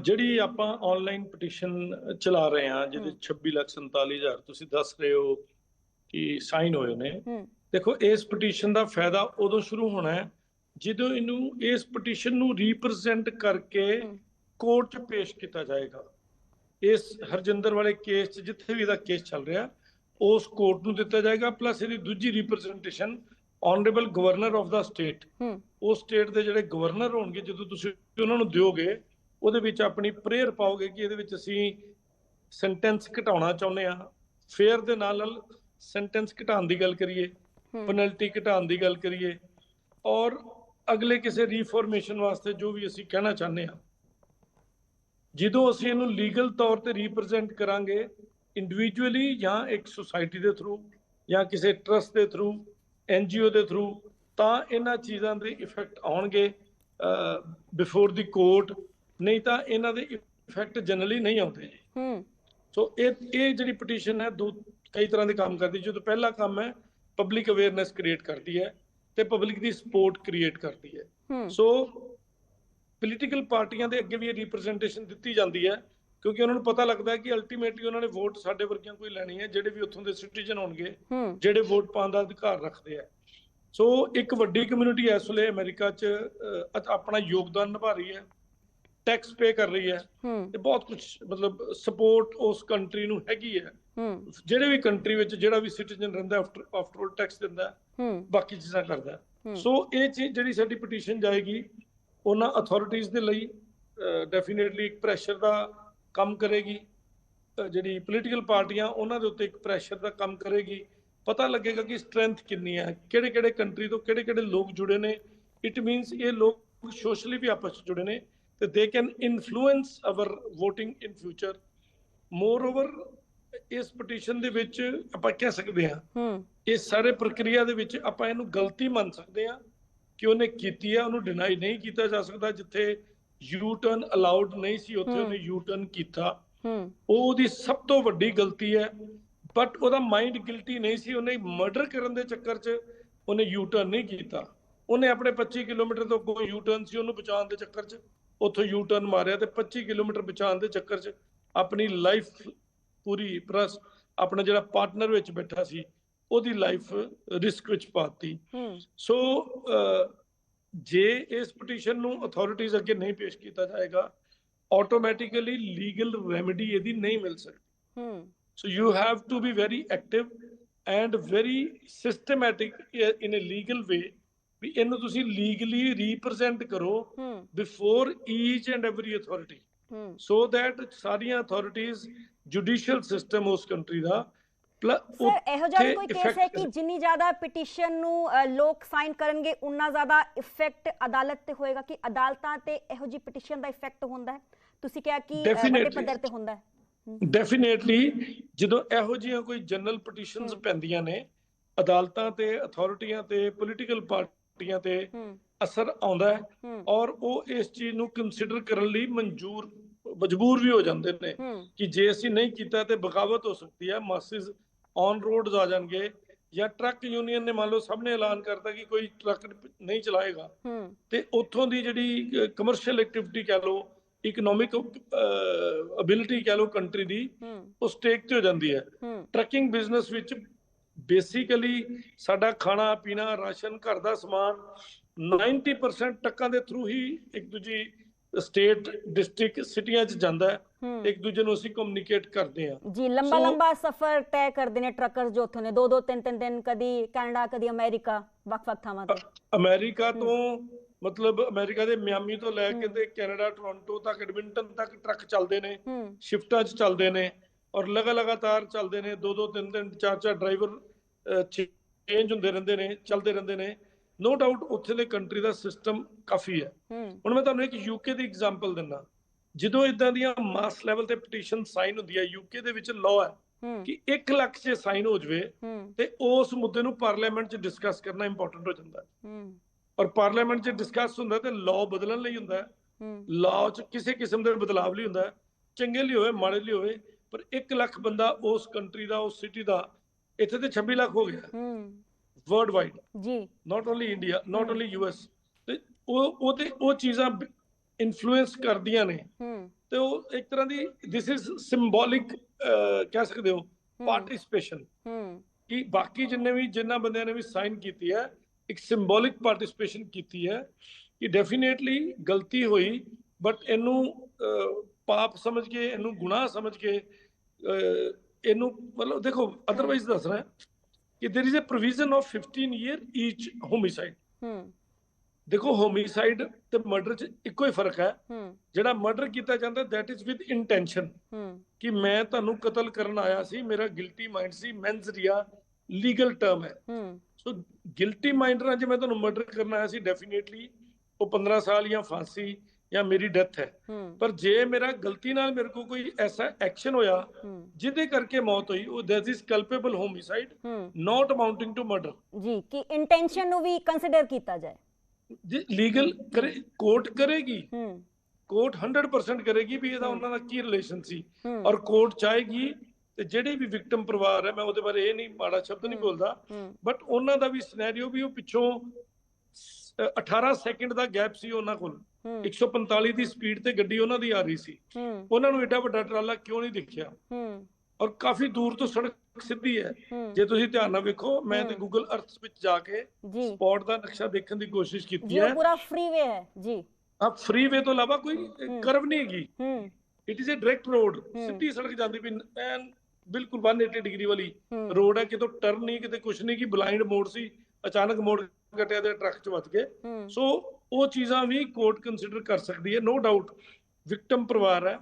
[SPEAKER 6] ਜਿਹੜੀ ਆਪਾਂ ਆਨਲਾਈਨ ਪਟੀਸ਼ਨ ਚਲਾ ਰਹੇ ਹਾਂ ਜਿਹਦੇ
[SPEAKER 1] ਹਮ।
[SPEAKER 6] 26 ਲੱਖ 47 ਹਜ਼ਾਰ ਤੁਸੀਂ ਦੱਸ ਰਹੇ ਹੋ ਕਿ ਸਾਈਨ ਹੋਏ ਨੇ।
[SPEAKER 1] ਹੂੰ।
[SPEAKER 6] ਦੇਖੋ ਇਸ ਪਟੀਸ਼ਨ ਦਾ ਫਾਇਦਾ ਉਦੋਂ ਸ਼ੁਰੂ ਹੋਣਾ ਹੈ ਜਦੋਂ ਇਹਨੂੰ ਇਸ ਪਟੀਸ਼ਨ ਨੂੰ ਰਿਪਰੈਜ਼ੈਂਟ ਕਰਕੇ। ਕੋਰਟ 'ਚ ਪੇਸ਼ ਕੀਤਾ ਜਾਏਗਾ। ਇਸ ਹਰਜਿੰਦਰ ਵਾਲੇ ਕੇਸ 'ਚ ਜਿੱਥੇ ਵੀ ਇਹਦਾ ਕੇਸ ਚੱਲ ਰਿਹਾ ਉਸ ਕੋਰਟ ਨੂੰ ਦਿੱਤਾ ਜਾਏਗਾ ਪਲੱਸ ਇਹਦੀ ਦੂਜੀ representation honourable governor of the
[SPEAKER 1] state
[SPEAKER 6] ਉਹ ਸਟੇਟ ਦੇ ਜਿਹੜੇ ਗਵਰਨਰ ਹੋਣਗੇ ਜਦੋਂ ਤੁਸੀਂ ਉਹਨਾਂ ਨੂੰ ਦਿਓਗੇ ਉਹਦੇ ਵਿੱਚ ਆਪਣੀ ਪ੍ਰੇਅਰ ਪਾਓਗੇ ਕਿ ਇਹਦੇ ਵਿੱਚ ਅਸੀਂ ਸੈਂਟੈਂਸ ਘਟਾਉਣਾ ਚਾਹੁੰਦੇ ਆ ਫੇਅਰ ਦੇ ਨਾਲ ਨਾਲ ਸੈਂਟੈਂਸ ਘਟਾਉਣ ਦੀ ਗੱਲ ਕਰੀਏ। ਪੈਨਲਟੀ ਘਟਾਉਣ ਦੀ ਗੱਲ ਕਰੀਏ ਔਰ ਅਗਲੇ ਕਿਸੇ ਰੀਫਾਰਮੇਸ਼ਨ ਵਾਸਤੇ ਜੋ ਵੀ ਅਸੀਂ ਕਹਿਣਾ ਚਾਹੁੰਦੇ ਆ ਜਦੋਂ ਅਸੀਂ ਇਹਨੂੰ ਲੀਗਲ ਤੌਰ ਤੇ ਰਿਪਰੈਜ਼ੈਂਟ ਕਰਾਂਗੇ ਇੰਡੀਵਿਜੂਅਲੀ ਜਾਂ ਇੱਕ ਸੁਸਾਇਟੀ ਦੇ ਥਰੂ ਜਾਂ ਕਿਸੇ ਟਰਸਟ ਦੇ ਥਰੂ ਐਨਜੀਓ ਦੇ ਥਰੂ ਤਾਂ ਇਹਨਾਂ ਚੀਜ਼ਾਂ ਦੇ ਇਫੈਕਟ ਆਉਣਗੇ ਬਿਫੋਰ ਦੀ ਕੋਰਟ ਨਹੀਂ ਤਾਂ ਇਹਨਾਂ ਦੇ ਇਫੈਕਟ ਜਨਰਲੀ ਨਹੀਂ ਆਉਂਦੇ। ਜੀ
[SPEAKER 1] ਹੂੰ।
[SPEAKER 6] ਸੋ ਇਹ ਇਹ ਜਿਹੜੀ ਪਟੀਸ਼ਨ ਹੈ ਦੋ ਕਈ ਤਰ੍ਹਾਂ ਦੇ ਕੰਮ ਕਰਦੀ ਜਦੋਂ ਪਹਿਲਾ ਕੰਮ ਹੈ ਪਬਲਿਕ ਅਵੇਅਰਨੈਸ ਕ੍ਰੀਏਟ ਕਰਦੀ ਹੈ ਤੇ ਪਬਲਿਕ ਦੀ ਸਪੋਰਟ ਕ੍ਰੀਏਟ ਕਰਦੀ ਹੈ ਸੋ ਪੋਲੀਟੀਕਲ ਪਾਰਟੀਆਂ ਦੇ ਅੱਗੇ ਵੀ ਇਹ ਰਿਪਰੈਜ਼ੈਂਟੇਸ਼ਨ ਦਿੱਤੀ ਜਾਂਦੀ ਹੈ ਕਿਉਂਕਿ ਉਹਨਾਂ ਨੂੰ ਪਤਾ ਲੱਗਦਾ ਹੈ ਕਿ ਅਲਟੀਮੇਟਲੀ ਉਹਨਾਂ ਨੇ ਵੋਟ ਸਾਡੇ ਵਰਗਿਆਂ ਕੋਈ ਲੈਣੀ ਹੈ ਜਿਹੜੇ ਵੀ ਉੱਥੋਂ ਦੇ ਸਿਟੀਜ਼ਨ ਹੋਣਗੇ ਜਿਹੜੇ ਵੋਟ ਪਾਉਣ ਦਾ ਅਧਿਕਾਰ ਰੱਖਦੇ ਆ ਸੋ ਇੱਕ ਵੱਡੀ ਕਮਿਊਨਿਟੀ ਇਸ ਵੇਲੇ ਅਮਰੀਕਾ 'ਚ ਆਪਣਾ ਯੋਗਦਾਨ ਨਿਭਾ ਰਹੀ ਹੈ ਟੈਕਸ ਪੇ ਕਰ ਰਹੀ ਹੂੰ ਤੇ ਬਹੁਤ ਕੁਝ ਮਤਲਬ ਸਪੋਰਟ ਉਸ ਕੰਟਰੀ ਨੂੰ ਹੈਗੀ ਹੈ
[SPEAKER 1] ਹੂੰ।
[SPEAKER 6] ਜਿਹੜੇ ਵੀ ਕੰਟਰੀ ਵਿੱਚ ਜਿਹੜਾ ਵੀ ਸਿਟੀਜ਼ਨ ਰਹਿੰਦਾ ਆਫਟਰ ਆਫਟਰ ਆਲ ਟੈਕਸ ਦਿੰਦਾ ਹੈ, ਬਾਕੀ ਚੀਜ਼ਾਂ ਕਰਦਾ। ਸੋ ਇਹ ਚੀਜ਼ ਜਿਹੜੀ ਸਾਡੀ ਪਟੀਸ਼ਨ ਜਾਏਗੀ ਉਹਨਾਂ ਅਥਾਰਟੀਆਂ ਦੇ ਲਈ ਡੈਫੀਨੇਟਲੀ ਇੱਕ ਪ੍ਰੈਸ਼ਰ ਦਾ ਕੰਮ ਕਰੇਗੀ। ਜਿਹੜੀ ਪੋਲੀਟੀਕਲ ਪਾਰਟੀਆਂ ਉਹਨਾਂ ਦੇ ਉੱਤੇ ਇੱਕ ਪ੍ਰੈਸ਼ਰ ਦਾ ਕੰਮ ਕਰੇਗੀ। ਪਤਾ ਲੱਗੇਗਾ ਕਿ ਸਟਰੈਂਥ ਕਿੰਨੀ ਹੈ ਕਿਹੜੇ ਕਿਹੜੇ ਕੰਟਰੀ ਤੋਂ ਕਿਹੜੇ ਕਿਹੜੇ ਲੋਕ ਜੁੜੇ ਨੇ। ਇਟ ਮੀਨਸ ਇਹ ਲੋਕ ਸੋਸ਼ਲੀ ਵੀ ਆਪਸ ਵਿੱਚ ਜੁੜੇ ਨੇ ਤੇ ਦੇ can influence our VOTING in future more over ਇਸ ਪਟੀਸ਼ਨ ਦੇ ਵਿੱਚ ਆਪਾਂ ਕਹਿ ਸਕਦੇ ਹਾਂ
[SPEAKER 1] ਹੂੰ।
[SPEAKER 6] ਇਸ ਸਾਰੇ ਪ੍ਰਕਿਰਿਆ ਦੇ ਵਿੱਚ ਆਪਾਂ ਇਹਨੂੰ ਗਲਤੀ ਮੰਨ ਸਕਦੇ ਹਾਂ ਕਿ ਉਹਨੇ ਕੀਤੀ ਹੈ ਉਹਨੂੰ ਡਿਨਾਈ ਨਹੀਂ ਕੀਤਾ ਜਾ ਸਕਦਾ ਜਿੱਥੇ ਯੂ ਟਰਨ ਅਲਾਉਡ ਨਹੀਂ ਸੀ ਉੱਥੇ। ਉਹਨੇ ਯੂ ਟਰਨ ਕੀਤਾ।
[SPEAKER 1] ਹੂੰ।
[SPEAKER 6] ਉਹ ਉਹਦੀ ਸਭ ਤੋਂ ਵੱਡੀ ਗਲਤੀ ਹੈ ਬਟ ਉਹਦਾ ਮਾਈਂਡ ਗਿਲਟੀ ਨਹੀਂ ਸੀ ਉਹਨੇ ਮਰਡਰ ਕਰਨ ਦੇ ਚੱਕਰ 'ਚ ਉਹਨੇ ਯੂ ਟਰਨ ਨਹੀਂ ਕੀਤਾ। ਉਹਨੇ ਆਪਣੇ 25 ਕਿਲੋਮੀਟਰ ਤੋਂ ਕੋਈ ਯੂ ਟਰਨ ਸੀ ਉਹਨੂੰ ਬਚਾਉਣ ਦੇ ਚੱਕਰ 'ਚ। ਉੱਥੋਂ ਯੂ ਟਰਨ ਮਾਰਿਆ ਤੇ 25 ਕਿਲੋਮੀਟਰ ਬਚਾਉਣ ਦੇ ਚੱਕਰ 'ਚ ਆਪਣੀ ਲਾਈਫ ਪੂਰੀ ਪ੍ਰਸ ਆਪਣਾ ਜਿਹੜਾ ਪਾਰਟਨਰ ਵਿੱਚ ਬੈਠਾ ਸੀ ਉਹਦੀ ਲਾਈਫ ਰਿਸਕ ਵਿੱਚ ਪਾਤੀ ਸੋ ਜੇ ਇਸ ਪਟੀਸ਼ਨ ਨੂੰ ਅਥਾਰਟੀਜ਼ ਅੱਗੇ ਨਹੀਂ ਪੇਸ਼ ਕੀਤਾ ਜਾਏਗਾ ਆਟੋਮੈਟਿਕਲੀ ਲੀਗਲ ਰੈਮੇਡੀ ਇਹਦੀ ਨਹੀਂ ਮਿਲ ਸਕਦੀ
[SPEAKER 1] ਹੂੰ
[SPEAKER 6] So you have to be very active and very systematic i- in a legal way ਵੀ ਇਹਨੂੰ ਤੁਸੀਂ legally represent ਕਰੋ each and every authority
[SPEAKER 1] ਹੂੰ
[SPEAKER 6] so that ਸਾਰੀਆਂ authorities judicial system ਉਸ ਕੰਟਰੀ ਦਾ
[SPEAKER 1] ਸਰ ਇਹੋ ਜਿਹਾ ਕੋਈ ਕੇਸ ਹੈ ਕਿ। ਜਿੰਨੀ ਜ਼ਿਆਦਾ ਪਟੀਸ਼ਨ ਨੂੰ ਲੋਕ ਸਾਈਨ ਕਰਨਗੇ ਉਨਾ ਜ਼ਿਆਦਾ ਇਫੈਕਟ ਅਦਾਲਤ ਤੇ ਹੋਏਗਾ ਕਿ ਅਦਾਲਤਾਂ ਤੇ ਇਹੋ ਜੀ ਪਟੀਸ਼ਨ ਦਾ ਇਫੈਕਟ ਹੁੰਦਾ ਹੈ ਤੁਸੀਂ ਕਿਹਾ ਕਿ ਵੱਡੇ. ਪੱਧਰ ਤੇ ਹੁੰਦਾ ਹੈ
[SPEAKER 6] ਡੈਫੀਨੇਟਲੀ ਜਦੋਂ ਇਹੋ ਜਿਹੀਆਂ ਕੋਈ ਜਨਰਲ ਪਟੀਸ਼ਨਸ। ਪੈਂਦੀਆਂ ਨੇ ਅਦਾਲਤਾਂ ਤੇ ਅਥਾਰਟੀਆਂ ਤੇ ਪੋਲੀਟੀਕਲ ਪਾਰਟੀਆਂ ਤੇ ਅਸਰ ਆਉਂਦਾ ਹੂੰ ਔਰ ਉਹ ਇਸ ਚੀਜ਼ ਨੂੰ ਕੰਸੀਡਰ ਕਰਨ ਲਈ ਮਨਜ਼ੂਰ ਮਜਬੂਰ ਵੀ ਹੋ ਜਾਂਦੇ ਨੇ ਕਿ ਜੇ ਅਸੀਂ ਨਹੀਂ ਕੀਤਾ ਤੇ ਬਗਾਵਤ ਹੋ ਸਕਦੀ ਹੈ ਮਾਸਿਸ ਔਨ ਰੋਡਸ ਆ ਜਾਣਗੇ ਜਾਂ ਟਰੱਕ ਯੂਨੀਅਨ ਨੇ ਮੰਨ ਲਓ ਸਭ ਨੇ ਐਲਾਨ ਕਰਤਾ ਕਿ ਕੋਈ ਟਰੱਕ ਨਹੀਂ ਚਲਾਏਗਾ ਤੇ ਉੱਥੋਂ ਦੀ ਜਿਹੜੀ ਕਮਰਸ਼ੀਅਲ ਐਕਟੀਵਿਟੀ ਕਹ ਲਓ ਇਕਨੋਮਿਕ ਅਬਿਲਿਟੀ ਕਹ ਲਓ ਕੰਟਰੀ ਦੀ ਉਹ ਸਟੇਕ ਤੇ ਹੋ ਜਾਂਦੀ ਹੈ। ਟਰੱਕਿੰਗ ਬਿਜ਼ਨਸ ਵਿੱਚ ਬੇਸਿਕਲੀ ਸਾਡਾ ਖਾਣਾ ਪੀਣਾ ਰਾਸ਼ਨ ਘਰ ਦਾ ਸਮਾਨ 90% ਟਰੱਕਾਂ ਦੇ ਥਰੂ ਹੀ ਇੱਕ ਦੂਜੀ ਸਟੇਟ ਡਿਸਟ੍ਰਿਕਟ ਸਿਟੀਆਂ 'ਚ ਜਾਂਦਾ ਹੈ ਇੱਕ ਦੂਜੇ ਨੂੰ ਅਸੀਂ ਕਮਿਊਨੀਕੇਟ ਕਰਦੇ ਹਾਂ।
[SPEAKER 1] ਜੀ ਲੰਬਾ ਲੰਬਾ ਸਫ਼ਰ ਤੈਅ ਕਰਦੇ ਨੇ ਟਰੱਕਰ ਜੋ ਉੱਥੋਂ ਨੇ। ਦੋ ਦੋ ਤਿੰਨ ਤਿੰਨ ਦਿਨ ਕਦੀ ਕੈਨੇਡਾ ਕਦੀ ਅਮਰੀਕਾ ਵੱਖ-ਵੱਖ ਥਾਵਾਂ ਤੇ।
[SPEAKER 6] ਅਮਰੀਕਾ ਤੋਂ ਮਤਲਬ ਅਮਰੀਕਾ ਦੇ ਮਿਆਮੀ ਤੋਂ ਲੈ ਕੇ ਤੇ ਕੈਨੇਡਾ ਟੋਰਾਂਟੋ ਤੱਕ ਐਡਮਿੰਟਨ ਤੱਕ ਟਰੱਕ ਚੱਲਦੇ ਨੇ ਸ਼ਿਫਟਾਂ 'ਚ ਚੱਲਦੇ ਨੇ ਔਰ ਲਗਾ ਲਗਾਤਾਰ ਚੱਲਦੇ ਨੇ। ਦੋ ਦੋ ਤਿੰਨ ਤਿੰਨ ਚਾਰ ਚਾਰ ਡਰਾਈਵਰ ਚੇਂਜ ਹੁੰਦੇ ਰਹਿੰਦੇ ਨੇ ਚੱਲਦੇ ਰਹਿੰਦੇ ਨੇ। ਨੋ ਡਾਊਟ ਉੱਥੇ ਦੇ ਕੰਟਰੀ ਦਾ ਸਿਸਟਮ ਕਾਫੀ ਹੈ। ਹੁਣ ਮੈਂ ਤੁਹਾਨੂੰ ਇੱਕ ਯੂਕੇ ਦੀ ਐਗਜ਼ਾਮਪਲ ਦਿੰਦਾ। ਜਦੋਂ ਇਦਾਂ ਦੀਆਂ ਮਾਸ ਲੈਵਲ ਤੇ ਪਟੀਸ਼ਨ ਸਾਈਨ ਹੁੰਦੀ ਹੈ ਯੂਕੇ ਦੇ ਵਿੱਚ ਲਾਅ ਹੈ ਕਿ 1 ਲੱਖ 'ਚ ਸਾਈਨ ਹੋ ਜਵੇ ਤੇ ਉਸ ਮੁੱਦੇ ਨੂੰ ਪਾਰਲੀਮੈਂਟ 'ਚ ਡਿਸਕਸ ਕਰਨਾ ਇੰਪੋਰਟੈਂਟ ਹੋ ਜਾਂਦਾ ਹੈ। ਔਰ ਪਾਰਲੀਮੈਂਟ 'ਚ ਡਿਸਕਸ ਹੁੰਦਾ ਤੇ ਲਾਅ ਬਦਲਣ ਲਈ ਹੁੰਦਾ ਹੈ। ਲਾਅ 'ਚ ਕਿਸੇ ਕਿਸਮ ਦੇ ਬਦਲਾਵ ਲਈ ਹੁੰਦਾ ਚੰਗੇ ਲਈ ਹੋਵੇ ਮਾੜੇ ਲਈ ਹੋਵੇ ਪਰ 1 ਲੱਖ ਬੰਦਾ ਉਸ ਕੰਟਰੀ ਦਾ ਉਸ ਸਿਟੀ ਦਾ ਇੱਥੇ ਤੇ 26 ਲੱਖ ਹੋ ਗਿਆ। ਵਰਲਡ ਵਾਈਡ
[SPEAKER 1] ਜੀ
[SPEAKER 6] not only India
[SPEAKER 1] not.
[SPEAKER 6] Only US ਤੇ ਉਹ ਉਹ ਤੇ ਉਹ ਚੀਜ਼ਾਂ ਇਨਫਲੂਐਂਸ ਕਰਦੀਆਂ ਨੇ।
[SPEAKER 1] ਹੂੰ।
[SPEAKER 6] ਤੇ ਉਹ ਇੱਕ ਤਰ੍ਹਾਂ ਦੀ ਥਿਸ ਇਜ਼ ਸਿੰਬੋਲਿਕ ਕਹਿ ਸਕਦੇ ਹੋ ਪਾਰਟਿਸਿਪੇਸ਼ਨ
[SPEAKER 1] ਹੂੰ।
[SPEAKER 6] ਕਿ ਬਾਕੀ ਜਿੰਨੇ ਵੀ ਜਿੰਨਾ ਬੰਦਿਆਂ ਨੇ ਵੀ ਸਾਈਨ ਕੀਤੀ ਹੈ ਇੱਕ ਸਿੰਬੋਲਿਕ ਪਾਰਟਿਸਿਪੇਸ਼ਨ ਕੀਤੀ ਹੈ ਕਿ ਡੈਫੀਨੇਟਲੀ ਗਲਤੀ ਹੋਈ ਬਟ ਇਹਨੂੰ ਪਾਪ ਸਮਝ ਕੇ ਇਹਨੂੰ ਗੁਨਾਹ ਸਮਝ ਕੇ ਇਹਨੂੰ ਮਤਲਬ ਦੇਖੋ ਅਦਰਵਾਈਜ਼ ਦੱਸ ਰਿਹਾ। There is a provision of 15 year each homicide.
[SPEAKER 1] ਹੂੰ
[SPEAKER 6] ਦੇਖੋ ਹੋਮਿਸਾਈਡ ਤੇ ਮਰਡਰ ਚ ਇੱਕੋ ਹੀ ਫ਼ਰਕ ਹੈ ਜਿਹੜਾ ਮਰਡਰ ਕੀਤਾ ਜਾਂਦਾ is with intention.
[SPEAKER 1] ਹੂੰ
[SPEAKER 6] ਕਿ ਮੈਂ ਤੁਹਾਨੂੰ ਕਤਲ ਕਰਨ ਆਇਆ ਸੀ ਮੇਰਾ ਗਿਲਟੀ ਮਾਈਂਡ ਸੀ ਮੈਂਸ ਰੀਆ ਲੀਗਲ ਟਰਮ ਹੈ ਸੋ ਗਿਲਟੀ ਮਾਈਂਡ ਨਾਲ ਜੇ ਮੈਂ ਤੁਹਾਨੂੰ ਮਰਡਰ ਕਰਨ ਆਇਆ ਸੀ ਡੈਫੀਨੇਟਲੀ ਉਹ 15 ਸਾਲ ਜਾਂ ਫਾਂਸੀ ਜਾਂ ਮੇਰੀ ਡੈਥ ਹੈ। ਪਰ ਜੇ ਮੇਰਾ ਗਲਤੀ ਨਾਲ ਮੇਰੇ ਕੋਲ ਕੋਈ ਐਸਾ ਐਕਸ਼ਨ ਹੋਇਆ ਜਿਹਦੇ ਕਰਕੇ ਮੌਤ ਹੋਈ ਉਹ that is culpable
[SPEAKER 1] homicide
[SPEAKER 6] not amounting to murder
[SPEAKER 1] ਜੀ ਕਿ ਇੰਟੈਂਸ਼ਨ ਨੂੰ ਵੀ ਕੰਸੀਡਰ ਕੀਤਾ ਜਾਏ।
[SPEAKER 6] ਜੇ ਲੀਗਲ ਕਰੇ ਕੋਰਟ ਕਰੇਗੀ। ਕੋਰਟ 100% ਕਰੇਗੀ ਵੀ ਇਹਦਾ ਉਹਨਾਂ ਦਾ ਕੀ ਰਿਲੇਸ਼ਨ ਸੀ। ਔਰ ਕੋਰਟ ਚਾਹੇਗੀ ਤੇ ਜਿਹੜੇ ਵੀ ਵਿਕਟਮ ਪਰਿਵਾਰ ਹੈ ਮੈਂ ਉਹਦੇ ਬਾਰੇ ਇਹ ਨਹੀਂ ਮਾੜਾ ਸ਼ਬਦ ਨਹੀਂ। ਬੋਲਦਾ। ਬਟ ਉਹਨਾਂ ਦਾ ਵੀ ਸਿਨੈਰੀਓ ਵੀ ਉਹ ਪਿੱਛੋਂ ਸ- 18 ਸੈਕਿੰਡ ਦਾ ਗੈਪ ਸੀ ਉਹਨਾਂ ਕੋਲ। 145 ਦੀ ਸਪੀਡ ਤੇ ਗੱਡੀ ਉਹਨਾਂ ਦੀ ਆ ਰਹੀ ਸੀ। ਉਹਨਾਂ ਨੂੰ ਏਡਾ ਵੱਡਾ ਟਰਾਲਾ ਕਿਉਂ ਨਹੀਂ ਦਿਖਿਆ? ਔਰ ਕਾਫੀ ਦੂਰ ਤੋਂ ਸੜਕ ਸਿੱਧੀ ਹੈ। ਜੇ ਤੁਸੀਂ ਧਿਆਨ ਨਾਲ ਵੇਖੋ ਮੈਂ ਤੇ। ਗੂਗਲ ਅਰਥ ਵਿੱਚ ਜਾ ਕੇ
[SPEAKER 1] ਜੀ।
[SPEAKER 6] ਸਪੌਟ ਦਾ ਨਕਸ਼ਾ ਦੇਖਣ ਦੀ ਕੋਸ਼ਿਸ਼ ਕੀਤੀ
[SPEAKER 1] ਜੀ
[SPEAKER 6] ਹੈ।
[SPEAKER 1] ਪੂਰਾ ਫ੍ਰੀਵੇ ਹੈ ਜੀ।
[SPEAKER 6] ਆ ਫ੍ਰੀਵੇ ਤੋਂ ਇਲਾਵਾ ਕੋਈ। ਕਰਵ ਨਹੀਂ ਹੈਗੀ। It is a direct
[SPEAKER 1] road.
[SPEAKER 6] ਸਿੱਧੀ ਸੜਕ ਜਾਂਦੀ ਵੀ ਐਨ ਬਿਲਕੁਲ 180 ਡਿਗਰੀ ਵਾਲੀ ਰੋਡ ਹੈ ਕਿਤੋਂ ਟਰਨ ਨਹੀਂ ਕਿਤੇ ਕੁਛ ਨਹੀਂ ਕਿ ਬਲਾਈਂਡ ਮੋੜ ਸੀ ਅਚਾਨਕ ਮੋੜ ਕਟਿਆ ਤੇ ਟਰੱਕ ਚ ਵੱਜ ਗਏ। ਸੋ ਉਹ ਚੀਜ਼ਾਂ ਵੀ ਕੋਰਟ ਕੰਸੀਡਰ ਕਰ ਸਕਦੀ ਹੈ ਨੋ ਡਾਊਟ ਵਿਕਟਮ ਪਰਿਵਾਰ ਹੈ।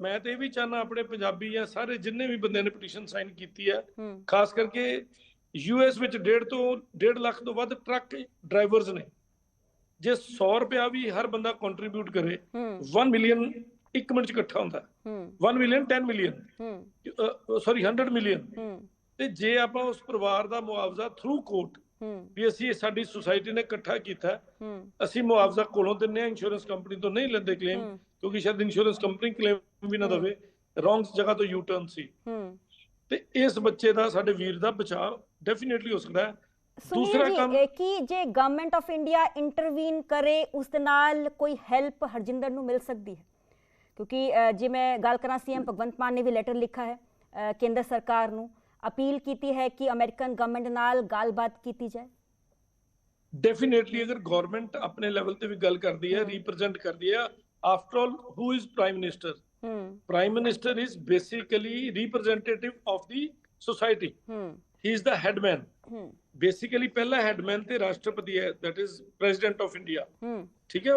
[SPEAKER 6] ਮੈਂ ਤੇ ਇਹ ਵੀ ਚਾਹਨਾ ਆਪਣੇ ਪੰਜਾਬੀ ਜਾਂ ਸਾਰੇ ਜਿੰਨੇ ਵੀ ਬੰਦਿਆਂ ਨੇ ਪਟੀਸ਼ਨ ਸਾਈਨ ਕੀਤੀ ਹੈ ਖਾਸ ਕਰਕੇ ਯੂਐਸ ਵਿੱਚ 1.5 ਤੋਂ 1.5 ਲੱਖ ਤੋਂ ਵੱਧ ਟਰੱਕ ਡਰਾਈਵਰਸ ਨੇ। ਜੇ 100 ਰੁਪਿਆ ਵੀ ਹਰ ਬੰਦਾ ਕੰਟਰੀਬਿਊਟ ਕਰੇ
[SPEAKER 1] ਹੂੰ।
[SPEAKER 6] 1 ਮਿਲੀਅਨ ਇੱਕ ਮਿੰਟ ਚ ਇਕੱਠਾ ਹੁੰਦਾ।
[SPEAKER 1] ਹੂੰ।
[SPEAKER 6] 1 ਮਿਲੀਅਨ 10 ਮਿਲੀਅਨ ਸੌਰੀ 100 ਮਿਲੀਅਨ ਤੇ ਜੇ ਆਪਾਂ ਉਸ ਪਰਿਵਾਰ ਦਾ ਮੁਆਵਜ਼ਾ ਥਰੂ ਕੋਰਟ ਵੀ ਅਸੀਂ ਸਾਡੀ ਸੁਸਾਇਟੀ ਨੇ ਇਕੱਠਾ ਕੀਤਾ। ਅਸੀਂ ਮੁਆਵਜ਼ਾ ਕੋਲੋਂ ਦਿੰਨੇ ਆ ਇੰਸ਼ੋਰੈਂਸ ਕੰਪਨੀ ਤੋਂ ਨਹੀਂ ਲੈਂਦੇ ਕਲੇਮ ਕਿਉਂਕਿ ਸ਼ਾਇਦ ਇੰਸ਼ੋਰੈਂਸ ਕੰਪਨੀ ਕਲੇਮ ਵੀ ਨਾ। ਦਵੇ। ਰੋਂਗ ਜਗ੍ਹਾ ਤੋਂ ਯੂ ਟਰਨ ਸੀ ਤੇ ਇਸ ਬੱਚੇ ਦਾ ਸਾਡੇ ਵੀਰ ਦਾ ਬਚਾਅ ਡੈਫੀਨੇਟਲੀ ਹੋ ਸਕਦਾ ਹੈ। ਦੂਸਰਾ ਕੰਮ-
[SPEAKER 1] ਇਹ ਕਿ ਜੇ ਗਵਰਨਮੈਂਟ ਆਫ ਇੰਡੀਆ ਇੰਟਰਵੀਨ ਕਰੇ ਉਸ ਦੇ ਨਾਲ ਕੋਈ ਹੈਲਪ ਹਰਜਿੰਦਰ ਨੂੰ ਮਿਲ ਸਕਦੀ ਹੈ? ਕਿਉਂਕਿ ਜੇ ਮੈਂ ਗੱਲ ਕਰਾਂ ਸੀਐਮ ਭਗਵੰਤ ਮਾਨ ਨੇ ਵੀ ਲੈਟਰ ਲਿਖਾ ਹੈ ਕੇਂਦਰ ਸਰਕਾਰ ਨੂੰ। ਅਪੀਲ ਕੀਤੀ ਹੈ ਕਿ ਅਮਰੀਕਨ ਗਵਰਨਮੈਂਟ ਨਾਲ ਗੱਲਬਾਤ ਕੀਤੀ ਜਾਏ?
[SPEAKER 6] ਡੈਫੀਨੇਟਲੀ ਅਗਰ ਗਵਰਨਮੈਂਟ ਆਪਣੇ ਲੈਵਲ ਤੇ ਵੀ ਗੱਲ ਕਰਦੀ ਹੈ। ਰਿਪਰੈਜ਼ੈਂਟ ਕਰਦੀ ਹੈ after all who is prime
[SPEAKER 1] minister
[SPEAKER 6] prime minister is basically representative of the society
[SPEAKER 1] ਹੂੰ।
[SPEAKER 6] He is the headman basically ਪਹਿਲਾ ਹੈਡਮੈਨ ਤੇ ਰਾਸ਼ਟਰਪਤੀ ਹੈ that is president of
[SPEAKER 1] India
[SPEAKER 6] ਠੀਕ ਹੈ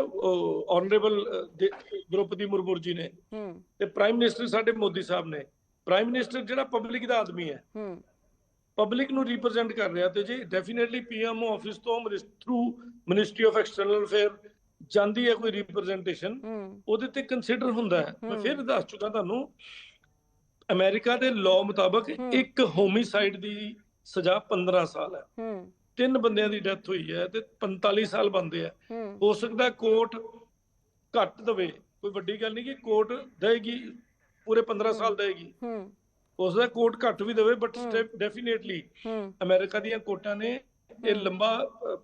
[SPEAKER 6] ਆਨਰੇਬਲ ਦ੍ਰੋਪਦੀ ਮੁਰਮੂ ਜੀ ਨੇ। ਤੇ ਪ੍ਰਾਈਮ ਮਿਨਿਸਟਰ ਸਾਡੇ ਮੋਦੀ ਸਾਹਿਬ ਨੇ। ਪ੍ਰਾਈਮ ਮਿਨਿਸਟਰ ਜਿਹੜਾ ਪਬਲਿਕ ਦਾ ਆਦਮੀ ਹੈ
[SPEAKER 1] ਹੂੰ।
[SPEAKER 6] ਪਬਲਿਕ ਨੂੰ ਰਿਪਰੈਜ਼ੈਂਟ ਕਰ ਰਿਹਾ ਤੇ ਜੀ ਡੈਫੀਨਿਟਲੀ ਪੀਐਮਓ ਆਫਿਸ ਤੋਂ through ministry of external affair ਜਾਂਦੀ ਹੈ ਕੋਈ ਰਿਪਰੈਜ਼ੈਂਟੇਸ਼ਨ ਉਹਦੇ ਤੇ ਕੰਸੀਡਰ ਹੁੰਦਾ ਹੈ। ਮੈਂ। ਫਿਰ ਦੱਸ ਚੁੱਕਾ ਤੁਹਾਨੂੰ ਅਮਰੀਕਾ ਦੇ ਲਾਅ ਮੁਤਾਬਕ। ਇੱਕ ਹੋਮਿਸਾਈਡ ਦੀ ਸਜ਼ਾ 15 ਸਾਲ ਹੈ।
[SPEAKER 1] ਹੂੰ।
[SPEAKER 6] ਤਿੰਨ ਬੰਦਿਆਂ ਦੀ ਡੈਥ ਹੋਈ ਹੈ ਤੇ 45 ਸਾਲ ਬੰਦੇ ਆ
[SPEAKER 1] ਹੋ।
[SPEAKER 6] ਸਕਦਾ ਕੋਰਟ ਘੱਟ ਦਵੇ ਕੋਈ ਵੱਡੀ ਗੱਲ ਨਹੀਂ ਕਿ ਕੋਰਟ ਦੇਗੀ ਪੂਰੇ 15 ਸਾਲ ਦੇਗੀ
[SPEAKER 1] ਹੂੰ
[SPEAKER 6] ਹੋ। ਸਕਦਾ ਕੋਰਟ ਘੱਟ ਵੀ ਦੇਵੇ ਬਟ। ਡੈਫੀਨੇਟਲੀ ਅਮਰੀਕਾ ਦੀਆਂ ਕੋਰਟਾਂ ਨੇ ਇਹ। ਲੰਬਾ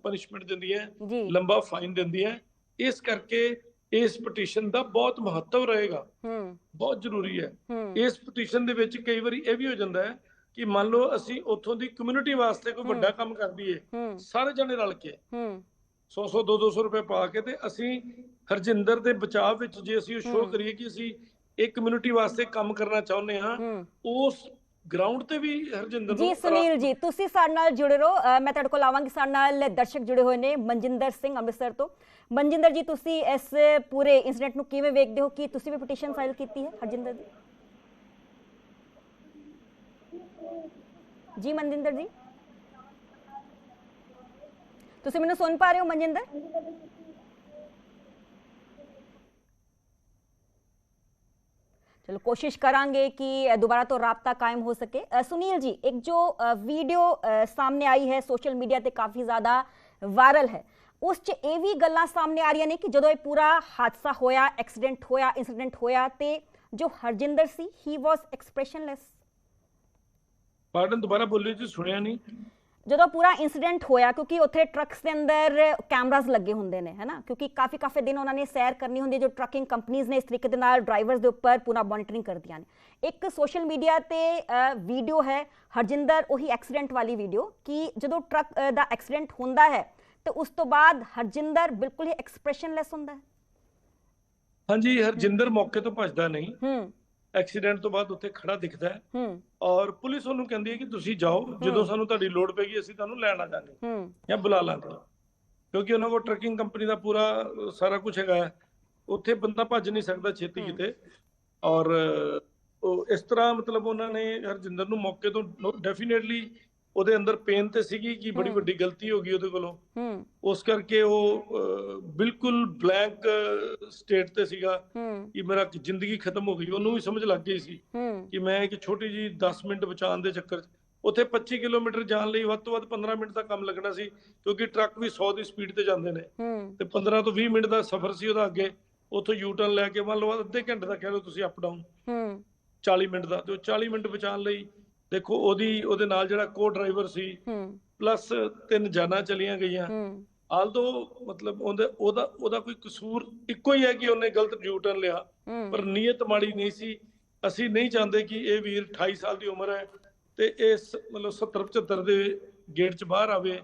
[SPEAKER 6] ਪਨਿਸ਼ਮੈਂਟ ਦਿੰਦੀਆਂ ਲੰਬਾ ਫਾਈਨ ਦਿੰਦੀਆਂ ਇਸ ਕਰਕੇ ਇਸ ਪਟੀਸ਼ਨ ਦਾ ਬਹੁਤ ਮਹੱਤਵ ਰਹੇਗਾ।
[SPEAKER 1] ਹੂੰ।
[SPEAKER 6] ਬਹੁਤ ਜ਼ਰੂਰੀ ਹੈ। ਇਸ ਪਟੀਸ਼ਨ ਦੇ ਵਿੱਚ ਕਈ ਵਾਰੀ ਇਹ ਵੀ ਹੋ ਜਾਂਦਾ ਹੈ ਕਿ ਮੰਨ ਲਓ ਅਸੀਂ ਉੱਥੋਂ ਦੀ ਕਮਿਊਨਿਟੀ ਵਾਸਤੇ ਕੋਈ। ਵੱਡਾ ਕੰਮ ਕਰ ਦਈਏ
[SPEAKER 1] ਹੂੰ।
[SPEAKER 6] ਸਾਰੇ ਜਣੇ ਰਲ ਕੇ
[SPEAKER 1] ਹੂੰ।
[SPEAKER 6] 100 100 200 ਰੁਪਏ ਪਾ ਕੇ ਤੇ ਅਸੀਂ ਹਰਜਿੰਦਰ ਦੇ ਬਚਾਅ ਵਿੱਚ ਜੇ ਅਸੀਂ ਉਹ ਸ਼ੋਅ। ਕਰੀਏ ਕਿ ਅਸੀਂ ਇੱਕ ਕਮਿਊਨਿਟੀ ਵਾਸਤੇ ਕੰਮ ਕਰਨਾ ਚਾਹੁੰਦੇ ਹਾਂ।
[SPEAKER 1] ਹੂੰ
[SPEAKER 6] ਉਸ ਗਰਾਊਂਡ ਤੇ ਵੀ ਹਰਜਿੰਦਰ
[SPEAKER 1] ਜੀ ਸੁਨੀਲ ਜੀ ਤੁਸੀਂ ਸਾਡੇ ਨਾਲ ਜੁੜੇ ਰਹੋ। ਮੈਂ ਤੁਹਾਡੇ ਕੋਲ ਆਵਾਂਗੀ ਸਾਡੇ ਨਾਲ ਦਰਸ਼ਕ ਜੁੜੇ ਹੋਏ ਨੇ ਮਨਜਿੰਦਰ ਸਿੰਘ ਅੰਮ੍ਰਿਤਸਰ ਤੋਂ। ਮਨਜਿੰਦਰ ਜੀ ਤੁਸੀਂ ਇਸ ਪੂਰੇ ਇਨਸੀਡੈਂਟ ਨੂੰ ਕਿਵੇਂ ਵੇਖਦੇ ਹੋ? ਕਿ ਤੁਸੀਂ ਵੀ ਪਟੀਸ਼ਨ ਫਾਈਲ ਕੀਤੀ ਹੈ ਹਰਜਿੰਦਰ ਦੀ ਜੀ ਮਨਜਿੰਦਰ ਜੀ? ਤੁਸੀਂ ਮੈਨੂੰ ਸੁਣ ਪਾ ਰਹੇ ਹੋ ਮਨਜਿੰਦਰ? ਚਲੋ ਕੋਸ਼ਿਸ਼ ਕਰਾਂਗੇ ਕਿ ਅ, ਦੁਬਾਰਾ ਤੋਂ ਰਾਬਤਾ ਕਾਇਮ ਹੋ ਸਕੇ ਅ, ਸੁਨੀਲ ਜੀ ਇੱਕ ਜੋ ਅ, ਵੀਡੀਓ ਅ, ਸਾਹਮਣੇ ਆਈ ਹੈ ਸੋਸ਼ਲ ਮੀਡੀਆ ਤੇ ਕਾਫੀ ਜ਼ਿਆਦਾ ਵਾਇਰਲ ਹੈ ਉਸ 'ਚ ਇਹ ਵੀ ਗੱਲਾਂ ਸਾਹਮਣੇ ਆ ਰਹੀਆਂ ਨੇ ਕਿ ਜਦੋਂ ਇਹ ਪੂਰਾ ਹਾਦਸਾ ਹੋਇਆ ਐਕਸੀਡੈਂਟ ਹੋਇਆ ਇਨਸੀਡੈਂਟ ਹੋਇਆ ਤੇ ਜੋ ਹਰਜਿੰਦਰ ਸੀ ਹੀ ਵਾਸ ਐਕਸਪ੍ਰੈਸ਼ਨਲੈਸ
[SPEAKER 6] ਪਾਰਡਨ ਦੁਬਾਰਾ ਬੋਲਿਓ ਜੀ ਸੁਣਿਆ ਨਹੀਂ
[SPEAKER 1] ਜਦੋਂ ਪੂਰਾ ਇਨਸੀਡੈਂਟ ਹੋਇਆ ਕਿਉਂਕਿ ਉੱਥੇ ਟਰੱਕਸ ਦੇ ਅੰਦਰ ਕੈਮਰਾਸ ਲੱਗੇ ਹੁੰਦੇ ਨੇ ਹੈਨਾ? ਕਿਉਂਕਿ ਕਾਫੀ ਕਾਫੀ ਦਿਨ ਉਹਨਾਂ ਨੇ ਸੈਰ ਕਰਨੀ ਹੁੰਦੀ ਹੈ ਜੋ ਟਰੱਕਿੰਗ ਕੰਪਨੀਆਂ ਨੇ ਇਸ ਤਰੀਕੇ ਦੇ ਨਾਲ ਡਰਾਈਵਰਸ ਦੇ ਉੱਪਰ ਪੂਰਾ ਮੋਨੀਟਰਿੰਗ ਕਰਦੀਆਂ ਨੇ। ਇੱਕ ਸੋਸ਼ਲ ਮੀਡੀਆ ਤੇ ਵੀਡੀਓ ਹੈ ਹਰਜਿੰਦਰ ਉਹੀ ਐਕਸੀਡੈਂਟ ਵਾਲੀ ਵੀਡੀਓ ਕਿ ਜਦੋਂ ਟਰੱਕ ਦਾ ਐਕਸੀਡੈਂਟ ਹੁੰਦਾ ਹੈ ਤੇ ਉਸ ਤੋਂ ਬਾਅਦ ਹਰਜਿੰਦਰ ਬਿਲਕੁਲ ਹੀ ਐਕਸਪ੍ਰੈਸ਼ਨਲੈਸ ਹੁੰਦਾ ਹੈ।
[SPEAKER 6] ਹਾਂਜੀ ਹਰਜਿੰਦਰ ਮੌਕੇ ਤੋਂ ਭੱਜਦਾ ਨਹੀਂ।
[SPEAKER 1] ਹੂੰ।
[SPEAKER 6] ਐਕਸੀਡੈਂਟ ਤੋਂ ਬਾਅਦ ਉੱਥੇ ਖੜਾ ਦਿਖਦਾ ਹੈ
[SPEAKER 1] ਹੂੰ
[SPEAKER 6] ਔਰ ਪੁਲਿਸ ਉਹਨੂੰ ਕਹਿੰਦੀ ਹੈ ਕਿ ਤੁਸੀਂ ਜਾਓ ਜਦੋਂ। ਸਾਨੂੰ ਤੁਹਾਡੀ ਲੋੜ ਪੈਗੀ ਅਸੀਂ ਤੁਹਾਨੂੰ ਲੈਣ ਆ ਜਾਵਾਂਗੇ
[SPEAKER 1] ਹੂੰ
[SPEAKER 6] ਜਾਂ ਬੁਲਾ ਲਾਂਗੇ ਕਿਉਂਕਿ ਉਹਨਾਂ ਕੋਲ ਟਰੱਕਿੰਗ ਕੰਪਨੀ ਦਾ ਪੂਰਾ ਸਾਰਾ ਕੁਝ ਹੈਗਾ। ਉੱਥੇ ਬੰਦਾ ਭੱਜ ਨਹੀਂ ਸਕਦਾ ਛੇਤੀ। ਕਿਤੇ ਔਰ ਇਸ ਤਰ੍ਹਾਂ ਮਤਲਬ ਉਹਨਾਂ ਨੇ ਹਰਜਿੰਦਰ ਨੂੰ ਮੌਕੇ ਤੋਂ ਡੈਫੀਨੇਟਲੀ ਉਹਦੇ ਅੰਦਰ ਪੇਨ ਤੇ ਸੀਗੀ ਕਿ ਬੜੀ। ਵੱਡੀ ਗਲਤੀ ਹੋ ਗਈ ਉਹਦੇ ਕੋਲੋਂ।
[SPEAKER 1] ਹੂੰ।
[SPEAKER 6] ਉਸ ਕਰਕੇ ਉਹ ਬਿਲਕੁਲ ਬਲੈਂਕ ਸਟੇਟ ਤੇ ਸੀਗਾ ਕਿ ਮੇਰਾ ਜ਼ਿੰਦਗੀ ਖਤਮ ਹੋ ਗਈ। ਉਹਨੂੰ ਵੀ ਸਮਝ ਲੱਗ ਗਈ ਸੀ
[SPEAKER 1] ਹੂੰ।
[SPEAKER 6] ਕਿ ਮੈਂ ਇੱਕ ਛੋਟੀ ਜੀ 10 ਮਿੰਟ ਬਚਾਉਣ ਦੇ ਚੱਕਰ ਉੱਥੇ 25 ਕਿਲੋਮੀਟਰ ਜਾਣ ਲਈ ਵੱਧ ਤੋਂ ਵੱਧ 15 ਮਿੰਟ ਦਾ ਕੰਮ ਲੱਗਣਾ ਸੀ ਕਿਉਂਕਿ ਟਰੱਕ ਵੀ 100 ਦੀ ਸਪੀਡ ਤੇ ਜਾਂਦੇ ਨੇ। ਤੇ 15 ਤੋਂ 20 ਮਿੰਟ ਦਾ ਸਫ਼ਰ ਸੀ ਉਹਦਾ ਅੱਗੇ। ਉੱਥੋਂ ਯੂ ਟਰਨ ਲੈ ਕੇ ਮੰਨ ਲਓ ਅੱਧੇ ਘੰਟੇ ਦਾ ਕਹਿ ਲਓ ਤੁਸੀਂ ਅਪ ਡਾਊਨ
[SPEAKER 1] ਹੂੰ।
[SPEAKER 6] 40 ਮਿੰਟ ਦਾ ਤੇ ਉਹ 40 ਮਿੰਟ ਬਚਾਉਣ ਲਈ ਦੇਖੋ ਉਹਦੀ ਉਹਦੇ ਨਾਲ ਜਿਹੜਾ ਕੋ ਡਰਾਈਵਰ ਸੀ
[SPEAKER 1] ਹੂੰ।
[SPEAKER 6] ਪਲੱਸ ਤਿੰਨ ਜਾਨਾਂ ਚਲੀਆਂ ਗਈਆਂ।
[SPEAKER 1] ਹੂੰ।
[SPEAKER 6] ਆਲਦੋ ਮਤਲਬ ਉਹਦੇ ਉਹਦਾ ਉਹਦਾ ਕੋਈ ਕਸੂਰ ਇੱਕੋ ਹੀ ਹੈ ਕਿ ਉਹਨੇ ਗਲਤ ਯੂ ਟਰਨ ਲਿਆ ਪਰ ਨੀਅਤ ਮਾੜੀ ਨਹੀਂ ਸੀ। ਅਸੀਂ ਨਹੀਂ ਚਾਹੁੰਦੇ ਕਿ ਇਹ ਵੀਰ 28 ਸਾਲ ਦੀ ਉਮਰ ਹੈ ਤੇ ਇਸ ਮਤਲਬ 70 75 ਦੇ ਗੇਟ 'ਚ ਬਾਹਰ ਆਵੇ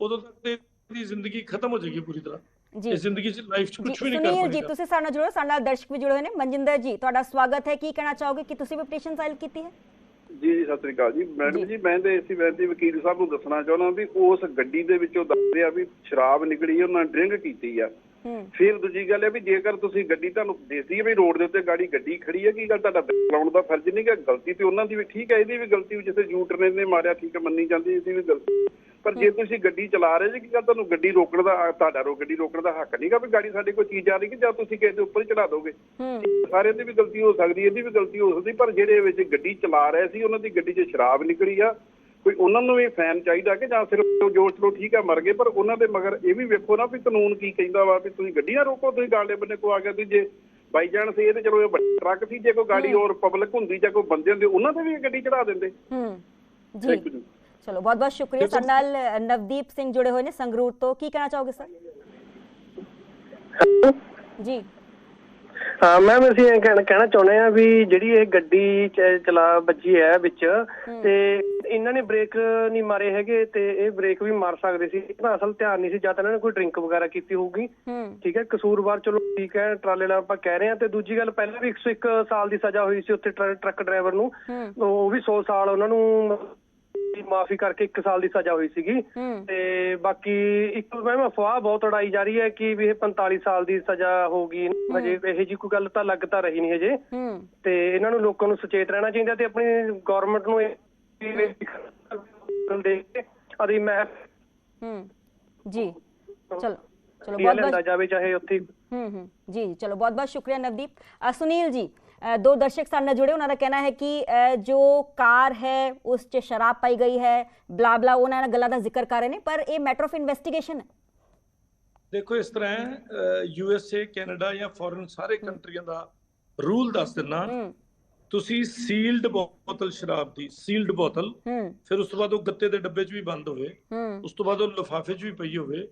[SPEAKER 6] ਉਦੋਂ ਤੱਕ ਤੇ ਇਹਦੀ ਜ਼ਿੰਦਗੀ ਖਤਮ ਹੋ ਜਾਏਗੀ ਪੂਰੀ ਤਰ੍ਹਾਂ।
[SPEAKER 1] ਜੀ।
[SPEAKER 6] ਇਸ ਜ਼ਿੰਦਗੀ 'ਚ ਲਾਈਫ 'ਚ ਕੁਝ ਵੀ ਨਹੀਂ ਕਰ
[SPEAKER 1] ਸੁਨੀਲ ਜੀ ਤੁਸੀਂ ਸਾਡੇ ਨਾਲ ਜੁੜੋ ਸਾਡੇ ਨਾਲ ਦਰਸ਼ਕ ਵੀ ਜੁੜੇ ਹੋਏ ਨੇ। ਮਨਜਿੰਦਰ ਜੀ ਤੁਹਾਡਾ ਸਵਾਗਤ ਹੈ। ਕੀ ਕਹਿਣਾ ਚਾਹੋਗੇ ਕਿ ਤੁਸੀਂ ਵੀ ਪਟੀਸ਼ਨ ਫਾਈਲ ਕੀਤੀ ਹੈ?
[SPEAKER 3] ਜੀ ਜੀ ਸਤਿ ਸ੍ਰੀ ਅਕਾਲ ਜੀ। ਮੈਡਮ ਜੀ। ਮੈਂ ਤੇ ਇਸੇ ਵੈਦੀ ਵਕੀਲ ਸਾਹਿਬ ਨੂੰ ਦੱਸਣਾ ਚਾਹੁੰਦਾ ਵੀ ਉਸ ਗੱਡੀ ਦੇ ਵਿੱਚੋਂ ਦੱਸਦੇ ਆ ਵੀ ਸ਼ਰਾਬ ਨਿਕਲੀ ਉਹਨਾਂ ਨੇ ਡਰਿੰਕ ਕੀਤੀ ਆ। ਫਿਰ ਦੂਜੀ ਗੱਲ ਹੈ ਵੀ ਜੇਕਰ ਤੁਸੀਂ ਗੱਡੀ ਤੁਹਾਨੂੰ ਦੇਖਦੀ ਹੈ ਵੀ ਰੋਡ ਦੇ ਉੱਤੇ ਗਾੜੀ ਗੱਡੀ ਖੜੀ ਹੈ ਕੀ ਗੱਲ ਤੁਹਾਡਾ ਲਾਉਣ ਦਾ ਫਰਜ਼ ਨਹੀਂ ਕਿ ਗਲਤੀ ਤੇ ਉਹਨਾਂ ਦੀ ਵੀ ਠੀਕ ਹੈ ਇਹਦੀ ਵੀ ਗਲਤੀ ਜਿੱਥੇ ਯੂਟਰਨ ਨੇ ਮਾਰਿਆ ਠੀਕ ਹੈ ਮੰਨੀ ਜਾਂਦੀ ਇਹਦੀ ਵੀ ਗਲਤੀ। ਪਰ ਜੇ ਤੁਸੀਂ ਗੱਡੀ ਚਲਾ ਰਹੇ ਜੀ ਕੀ ਗੱਲ ਤੁਹਾਨੂੰ ਗੱਡੀ ਰੋਕਣ ਦਾ ਤੁਹਾਡਾ ਰੋ ਗੱਡੀ ਰੋਕਣ ਦਾ ਹੱਕ ਨਹੀਂਗਾ ਵੀ ਗਾੜੀ ਸਾਡੀ ਕੋਈ ਚੀਜ਼ ਆ ਰਹੀ ਕਿ ਜਾਂ ਤੁਸੀਂ ਕਿਸੇ ਦੇ ਉੱਪਰ ਹੀ ਚੜਾ ਦੋਗੇ? ਸਾਰਿਆਂ ਦੀ ਵੀ ਗਲਤੀ ਹੋ ਸਕਦੀ ਹੈ ਇਹਦੀ ਵੀ ਗਲਤੀ ਹੋ ਸਕਦੀ ਪਰ ਜਿਹੜੇ ਵਿੱਚ ਗੱਡੀ ਚਲਾ ਰਹੇ ਸੀ ਉਹਨਾਂ ਦੀ ਗੱਡੀ 'ਚ ਸ਼ਰਾਬ ਨਿਕਲੀ ਆ। ਕੋਈ ਉਹਨਾਂ ਨੂੰ ਵੀ ਫੈਨ ਚਾਹੀਦਾ ਕਿ ਜਾਂ ਸਿਰਫ ਜੋ ਚਲੋ ਠੀਕ ਆ ਮਰ ਗਏ ਪਰ ਉਹਨਾਂ ਦੇ ਮਗਰ ਇਹ ਵੀ ਵੇਖੋ ਨਾ ਵੀ ਕਾਨੂੰਨ ਕੀ ਕਹਿੰਦਾ ਵਾ ਵੀ ਤੁਸੀਂ ਗੱਡੀ ਨਾ ਰੋਕੋ ਤੁਸੀਂ ਗਾਲੇ ਬੰਨੇ ਕੋ ਆ ਗਿਆ ਤੁਸੀਂ ਜੇ ਬਾਈ ਜਾਨ ਸੀ ਇਹ ਤੇ ਚਲੋ ਇਹ ਵੱਡਾ ਟਰੱਕ ਸੀ ਜੇ ਕੋਈ ਗਾੜੀ ਹੋਰ ਪਬਲਿਕ ਹੁੰਦੀ ਜਾਂ ਕੋਈ ਬੰਦੇ ਹੁੰਦੇ ਉਹਨਾਂ ਤੇ ਵੀ ਗੱਡੀ ਚੜਾ ਦਿੰਦੇ।
[SPEAKER 1] ਹੂੰ। ਜੀ।
[SPEAKER 3] ਜੀ।
[SPEAKER 1] ਚਲੋ ਬਹੁਤ ਬਹੁਤ ਸ਼ੁਕਰੀਆ। ਸਾਡੇ ਨਾਲ ਨਵਦੀਪ ਸਿੰਘ ਜੁੜੇ ਹੋਏ ਨੇ ਸੰਗਰੂਰ ਤੋਂ। ਕੀ ਕਹਿਣਾ ਚਾਹੋਗੇ ਸਰ? ਜੀ।
[SPEAKER 7] ਹਾਂ ਮੈਮ ਅਸੀਂ ਇਹ ਕਹਿਣਾ ਚਾਹੁੰਦੇ ਆ ਵੀ ਜਿਹੜੀ ਇਹ ਗੱਡੀ ਚਲਾ ਵੱਜੀ ਹੈ ਵਿੱਚ ਤੇ ਇਹਨਾਂ ਨੇ ਬ੍ਰੇਕ ਨਹੀਂ ਮਾਰੇ ਹੈਗੇ ਤੇ ਇਹ ਬ੍ਰੇਕ ਵੀ ਮਾਰ ਸਕਦੇ ਸੀ। ਇਹਨਾਂ ਅਸਲ ਧਿਆਨ ਨਹੀਂ ਸੀ ਜਾਂ ਤਾਂ ਇਹਨਾਂ ਨੇ ਕੋਈ ਡਰਿੰਕ ਵਗੈਰਾ ਕੀਤੀ ਹੋਊਗੀ। ਠੀਕ ਹੈ ਕਸੂਰਵਾਰ ਚਲੋ ਠੀਕ ਹੈ ਟਰਾਲੇ ਵਾਲਾ ਆਪਾਂ ਕਹਿ ਰਹੇ ਹਾਂ। ਤੇ ਦੂਜੀ ਗੱਲ ਪਹਿਲਾਂ ਵੀ 101 ਸਾਲ ਦੀ ਸਜ਼ਾ ਹੋਈ ਸੀ ਉੱਥੇ ਟਰ- ਟਰੱਕ ਡਰਾਈਵਰ ਨੂੰ। ਉਹ ਵੀ 100 ਸਾਲ ਉਹਨਾਂ ਨੂੰ ਮਾਫੀ ਕਰਕੇ 1 ਸਾਲ ਦੀ ਸਜ਼ਾ ਹੋਈ ਸੀਗੀ। ਤੇ ਬਾਕੀ ਇੱਕ ਮੈਮ ਅਫਵਾਹ ਬਹੁਤ ਉਡਾਈ ਜਾ ਰਹੀ ਹੈ ਕਿ ਵੀ ਇਹ 45 ਸਾਲ ਦੀ ਸਜ਼ਾ ਹੋਗੀ ਹਜੇ ਇਹੋ ਜੀ ਕੋਈ ਗੱਲ ਤਾਂ ਲੱਗ ਤਾਂ ਰਹੀ ਨਹੀਂ ਹਜੇ।
[SPEAKER 1] ਹੂੰ।
[SPEAKER 7] ਤੇ ਇਹਨਾਂ ਨੂੰ ਲੋਕਾਂ ਨੂੰ ਸੁਚੇਤ ਰਹਿਣਾ ਚਾਹੀਦਾ ਤੇ ਆਪਣੀ ਗਵਰਨਮੈਂਟ ਨੂੰ ਇਹ ਦੇਖ ਕੇ ਅਦੀ ਮੈਂ
[SPEAKER 1] ਹੂੰ। ਜੀ। ਚਲੋ। ਚਲੋ ਬਹੁਤ ਬਹੁਤ
[SPEAKER 7] ਜਾਵੇ ਚਾਹੇ ਉੱਥੇ ਹੀ
[SPEAKER 1] ਹੂੰ। ਜੀ ਚਲੋ ਬਹੁਤ ਬਹੁਤ ਸ਼ੁਕਰੀਆ ਨਵਦੀਪ। ਸੁਨੀਲ ਜੀ ਨਾਲ ਜੁੜੇ ਉਹਨਾਂ ਦਾ ਕਹਿਣਾ ਹੈ ਕਿ ਅ, ਜੋ ਕਾਰ ਹੈ ਉਸ 'ਚ ਸ਼ਰਾਬ ਪਾਈ ਗਈ ਹੈ ਬਲਾ ਬਲਾ ਉਹਨਾਂ ਨਾਲ ਗੱਲਾਂ ਦਾ ਜ਼ਿਕਰ ਕਰ ਰਹੇ ਨੇ ਪਰ ਇਹ ਮੈਟਰ ਆਫ ਇਨਵੈਸਟੀਗੇਸ਼ਨ ਹੈ।
[SPEAKER 6] ਦੇਖੋ ਇਸ ਤਰ੍ਹਾਂ ਹੈ ਯੂ ਐਸ ਏ ਕੈਨੇਡਾ ਜਾਂ ਫੋਰਨ ਸਾਰੇ ਕੰਟਰੀਆਂ ਦਾ ਰੂਲ ਦੱਸ ਦਿੰਨਾ
[SPEAKER 1] ਹੂੰ।
[SPEAKER 6] ਤੁਸੀਂ ਸੀਲਡ ਬੋਤਲ ਸ਼ਰਾਬ ਦੀ ਸੀਲਡ ਬੋਤਲ ਫਿਰ ਉਸ ਤੋਂ ਬਾਅਦ ਉਹ ਗੱਤੇ ਦੇ ਡੱਬੇ 'ਚ ਵੀ ਬੰਦ ਹੋਵੇ ਉਸ ਤੋਂ ਬਾਅਦ ਉਹ ਲਿਫਾਫੇ 'ਚ ਵੀ ਪਈ ਹੋਵੇ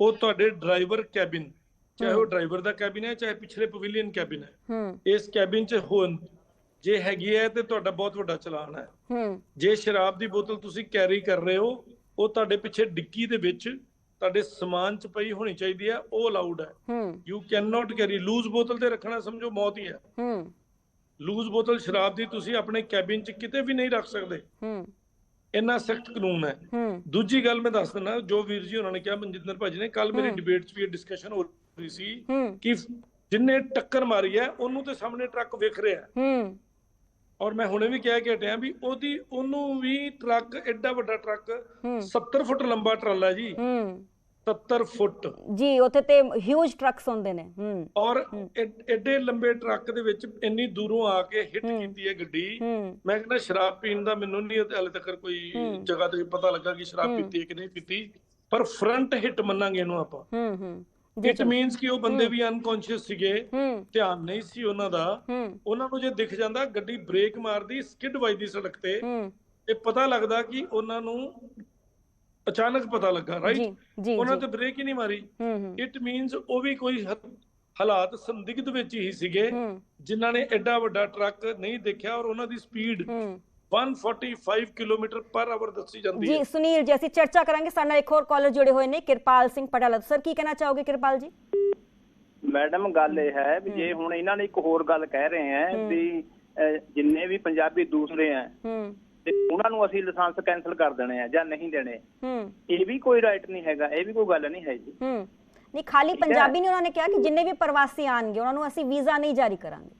[SPEAKER 6] ਉਹ ਤੁਹਾਡੇ ਡਰਾਈਵਰ ਕੈਬਿਨ ਚਾਹੇ ਉਹ। ਡਰਾਈਵਰ ਦਾ ਕੈਬਿਨ ਹੈ ਚਾਹੇ ਪਿਛਲੇ ਪਵੇਲੀਅਨ ਕੈਬਿਨ ਹੈ।
[SPEAKER 1] ਹੂੰ।
[SPEAKER 6] ਇਸ ਕੈਬਿਨ 'ਚ ਹੋਣ ਜੇ ਹੈਗੀ ਹੈ ਤੇ ਤੁਹਾਡਾ ਬਹੁਤ ਵੱਡਾ ਚਲਾਨ ਹੈ।
[SPEAKER 1] ਹੂੰ।
[SPEAKER 6] ਜੇ ਸ਼ਰਾਬ ਦੀ ਬੋਤਲ ਤੁਸੀਂ ਕੈਰੀ ਕਰ ਰਹੇ ਹੋ ਉਹ ਤੁਹਾਡੇ ਪਿੱਛੇ ਡਿੱਕੀ ਦੇ ਵਿੱਚ ਤੁਹਾਡੇ ਸਮਾਨ 'ਚ ਪਈ ਹੋਣੀ ਚਾਹੀਦੀ ਹੈ ਉਹ ਅਲਾਉਡ ਹੈ।
[SPEAKER 1] ਹੂੰ।
[SPEAKER 6] You can not carry loose ਬੋਤਲ ਤੇ ਰੱਖਣਾ ਸਮਝੋ ਮੌਤ ਹੀ ਹੈ।
[SPEAKER 1] ਹੂੰ।
[SPEAKER 6] ਲੂਜ਼ ਬੋਤਲ ਸ਼ਰਾਬ ਦੀ ਤੁਸੀਂ ਆਪਣੇ ਕੈਬਿਨ 'ਚ ਕਿਤੇ ਵੀ ਨਹੀਂ ਰੱਖ ਸਕਦੇ।
[SPEAKER 1] ਹੂੰ।
[SPEAKER 6] ਇੰਨਾ ਸਖਤ ਕਾਨੂੰਨ ਹੈ। ਦੂਜੀ ਗੱਲ ਮੈਂ ਦੱਸ ਦਿੰਦਾ ਜੋ ਵੀਰ ਜੀ ਉਹਨਾਂ ਨੇ ਕਿਹਾ ਮਨਜਿੰਦਰ ਭਾਜੀ ਨੇ ਕੱਲ ਮੇਰੀ। ਡਿਬੇਟ 'ਚ ਵੀ ਇਹ ਡਿਸਕਸ਼ਨ ਹੋ ਰਹੀ ਸੀ ਕਿ ਜਿੰਨੇ ਟੱਕਰ ਮਾਰੀ ਹੈ ਉਹਨੂੰ ਤੇ ਸਾਹਮਣੇ ਟਰੱਕ ਵਿਖ ਰਿਹਾ ਹੈ। ਔਰ ਮੈਂ ਹੁਣੇ ਵੀ ਕਹਿ ਕੇ ਹਟਿਆ ਵੀ ਉਹਦੀ ਉਹਨੂੰ ਵੀ ਟਰੱਕ ਐਡਾ ਵੱਡਾ ਟਰੱਕ
[SPEAKER 1] ਹੂੰ।
[SPEAKER 6] 70 ਫੁੱਟ ਲੰਬਾ ਟਰਾਲਾ ਜੀ।
[SPEAKER 1] ਹੂੰ।
[SPEAKER 6] 70 ਫੁੱਟ।
[SPEAKER 1] ਜੀ ਉੱਥੇ ਤੇ ਹਿਊਜ ਟਰੱਕਸ ਹੁੰਦੇ ਨੇ। ਹੂੰ।
[SPEAKER 6] ਔਰ ਐਡੇ ਲੰਬੇ ਟਰੱਕ ਦੇ ਵਿੱਚ ਇੰਨੀ ਦੂਰੋਂ ਆ ਕੇ ਹਿੱਟ। ਕੀਤੀ ਹੈ ਗੱਡੀ। ਮੈਂ ਕਹਿੰਦਾ ਸ਼ਰਾਬ ਪੀਣ ਦਾ ਮੈਨੂੰ ਨਹੀਂ ਹਾਲੇ ਤੱਕ ਕੋਈ। ਜਗ੍ਹਾ ਤੇ ਪਤਾ ਲੱਗਾ ਕਿ ਸ਼ਰਾਬ। ਪੀਤੀ ਹੈ ਕਿ ਨਹੀਂ ਪੀਤੀ। ਪਰ ਫਰੰਟ ਹਿੱਟ ਮੰਨਾਂਗੇ ਇਹਨੂੰ ਆਪਾਂ।
[SPEAKER 1] ਹੂੰ ਹੂੰ।
[SPEAKER 6] ਇਟ। ਮੀਨਸ ਕਿ ਉਹ ਬੰਦੇ। ਵੀ ਅਨਕੌਂਸ਼ੀਅਸ ਸੀਗੇ ਧਿਆਨ ਨਹੀਂ ਸੀ ਉਹਨਾਂ ਦਾ। ਉਹਨਾਂ ਨੂੰ ਜੇ ਦਿਖ ਜਾਂਦਾ ਗੱਡੀ ਬ੍ਰੇਕ ਮਾਰਦੀ ਸਕਿਡ ਵੱਜਦੀ ਸੜਕ ਤੇ ਤੇ ਪਤਾ ਲੱਗਦਾ ਕਿ ਉਹਨਾਂ ਨੂੰ ਅਚਾਨਕ ਪਤਾ ਲੱਗਾ ਰਾਈਟ ਉਹਨਾਂ ਤੇ ਬ੍ਰੇਕ ਹੀ ਨਹੀਂ ਮਾਰੀ। ਇਟ ਮੀਨਸ ਉਹ ਵੀ ਕੋਈ ਹਾਲਾਤ ਸੰਦਿਗਧ ਵਿੱਚ ਹੀ ਸੀਗੇ ਜਿਨ੍ਹਾਂ ਨੇ ਐਡਾ ਵੱਡਾ ਟਰੱਕ ਨਹੀਂ ਦੇਖਿਆ ਔਰ ਉਹਨਾਂ ਦੀ ਸਪੀਡ 145 ਕਿਲੋਮੀਟਰ ਪਰ ਆਵਰ ਦੱਸੀ ਜਾਂਦੀ ਹੈ।
[SPEAKER 1] ਜੀ ਸੁਨੀਲ ਜੀ ਅਸੀਂ ਚਰਚਾ ਕਰਾਂਗੇ। ਸਾਡੇ ਨਾਲ ਇੱਕ ਹੋਰ ਕਾਲਰ ਜੁੜੇ ਹੋਏ ਨੇ ਕਿਰਪਾਲ ਸਿੰਘ ਪਟਾਲਾ। ਸਰ ਕੀ ਕਹਿਣਾ ਚਾਹੋਗੇ ਕਿਰਪਾਲ ਜੀ?
[SPEAKER 8] ਮੈਡਮ ਗੱਲ ਇਹ ਹੈ ਵੀ ਜੇ ਹੁਣ ਇਹਨਾਂ ਨੇ ਇੱਕ ਹੋਰ ਗੱਲ ਕਹਿ ਰਹੇ
[SPEAKER 1] ਹਮ।
[SPEAKER 8] ਵੀ ਜਿੰਨੇ ਵੀ ਪੰਜਾਬੀ ਦੂਸਰੇ ਹੂੰ ਤੇ ਉਹਨਾਂ ਨੂੰ ਅਸੀਂ ਲਾਇਸੈਂਸ ਕੈਨਸਲ ਕਰ ਦੇਣੇ ਆ ਜਾਂ ਨਹੀਂ ਦੇਣੇ।
[SPEAKER 1] ਹੂੰ।
[SPEAKER 8] ਇਹ ਵੀ ਕੋਈ ਰਾਈਟ ਨਹੀਂ ਹੈਗਾ ਇਹ ਵੀ ਕੋਈ ਗੱਲ ਨਹੀਂ ਹੈ ਜੀ।
[SPEAKER 1] ਹੂੰ। ਨਹੀਂ ਖਾਲੀ। ਪੰਜਾਬੀ ਨਹੀਂ ਉਹਨਾਂ ਨੇ ਕਿਹਾ ਕਿ ਜਿੰਨੇ ਵੀ ਪ੍ਰਵਾਸੀ ਆਣਗੇ ਉਹਨਾਂ ਨੂੰ ਅਸੀਂ ਵੀਜ਼ਾ ਨਹੀਂ ਜਾਰੀ ਕਰਾਂਗੇ।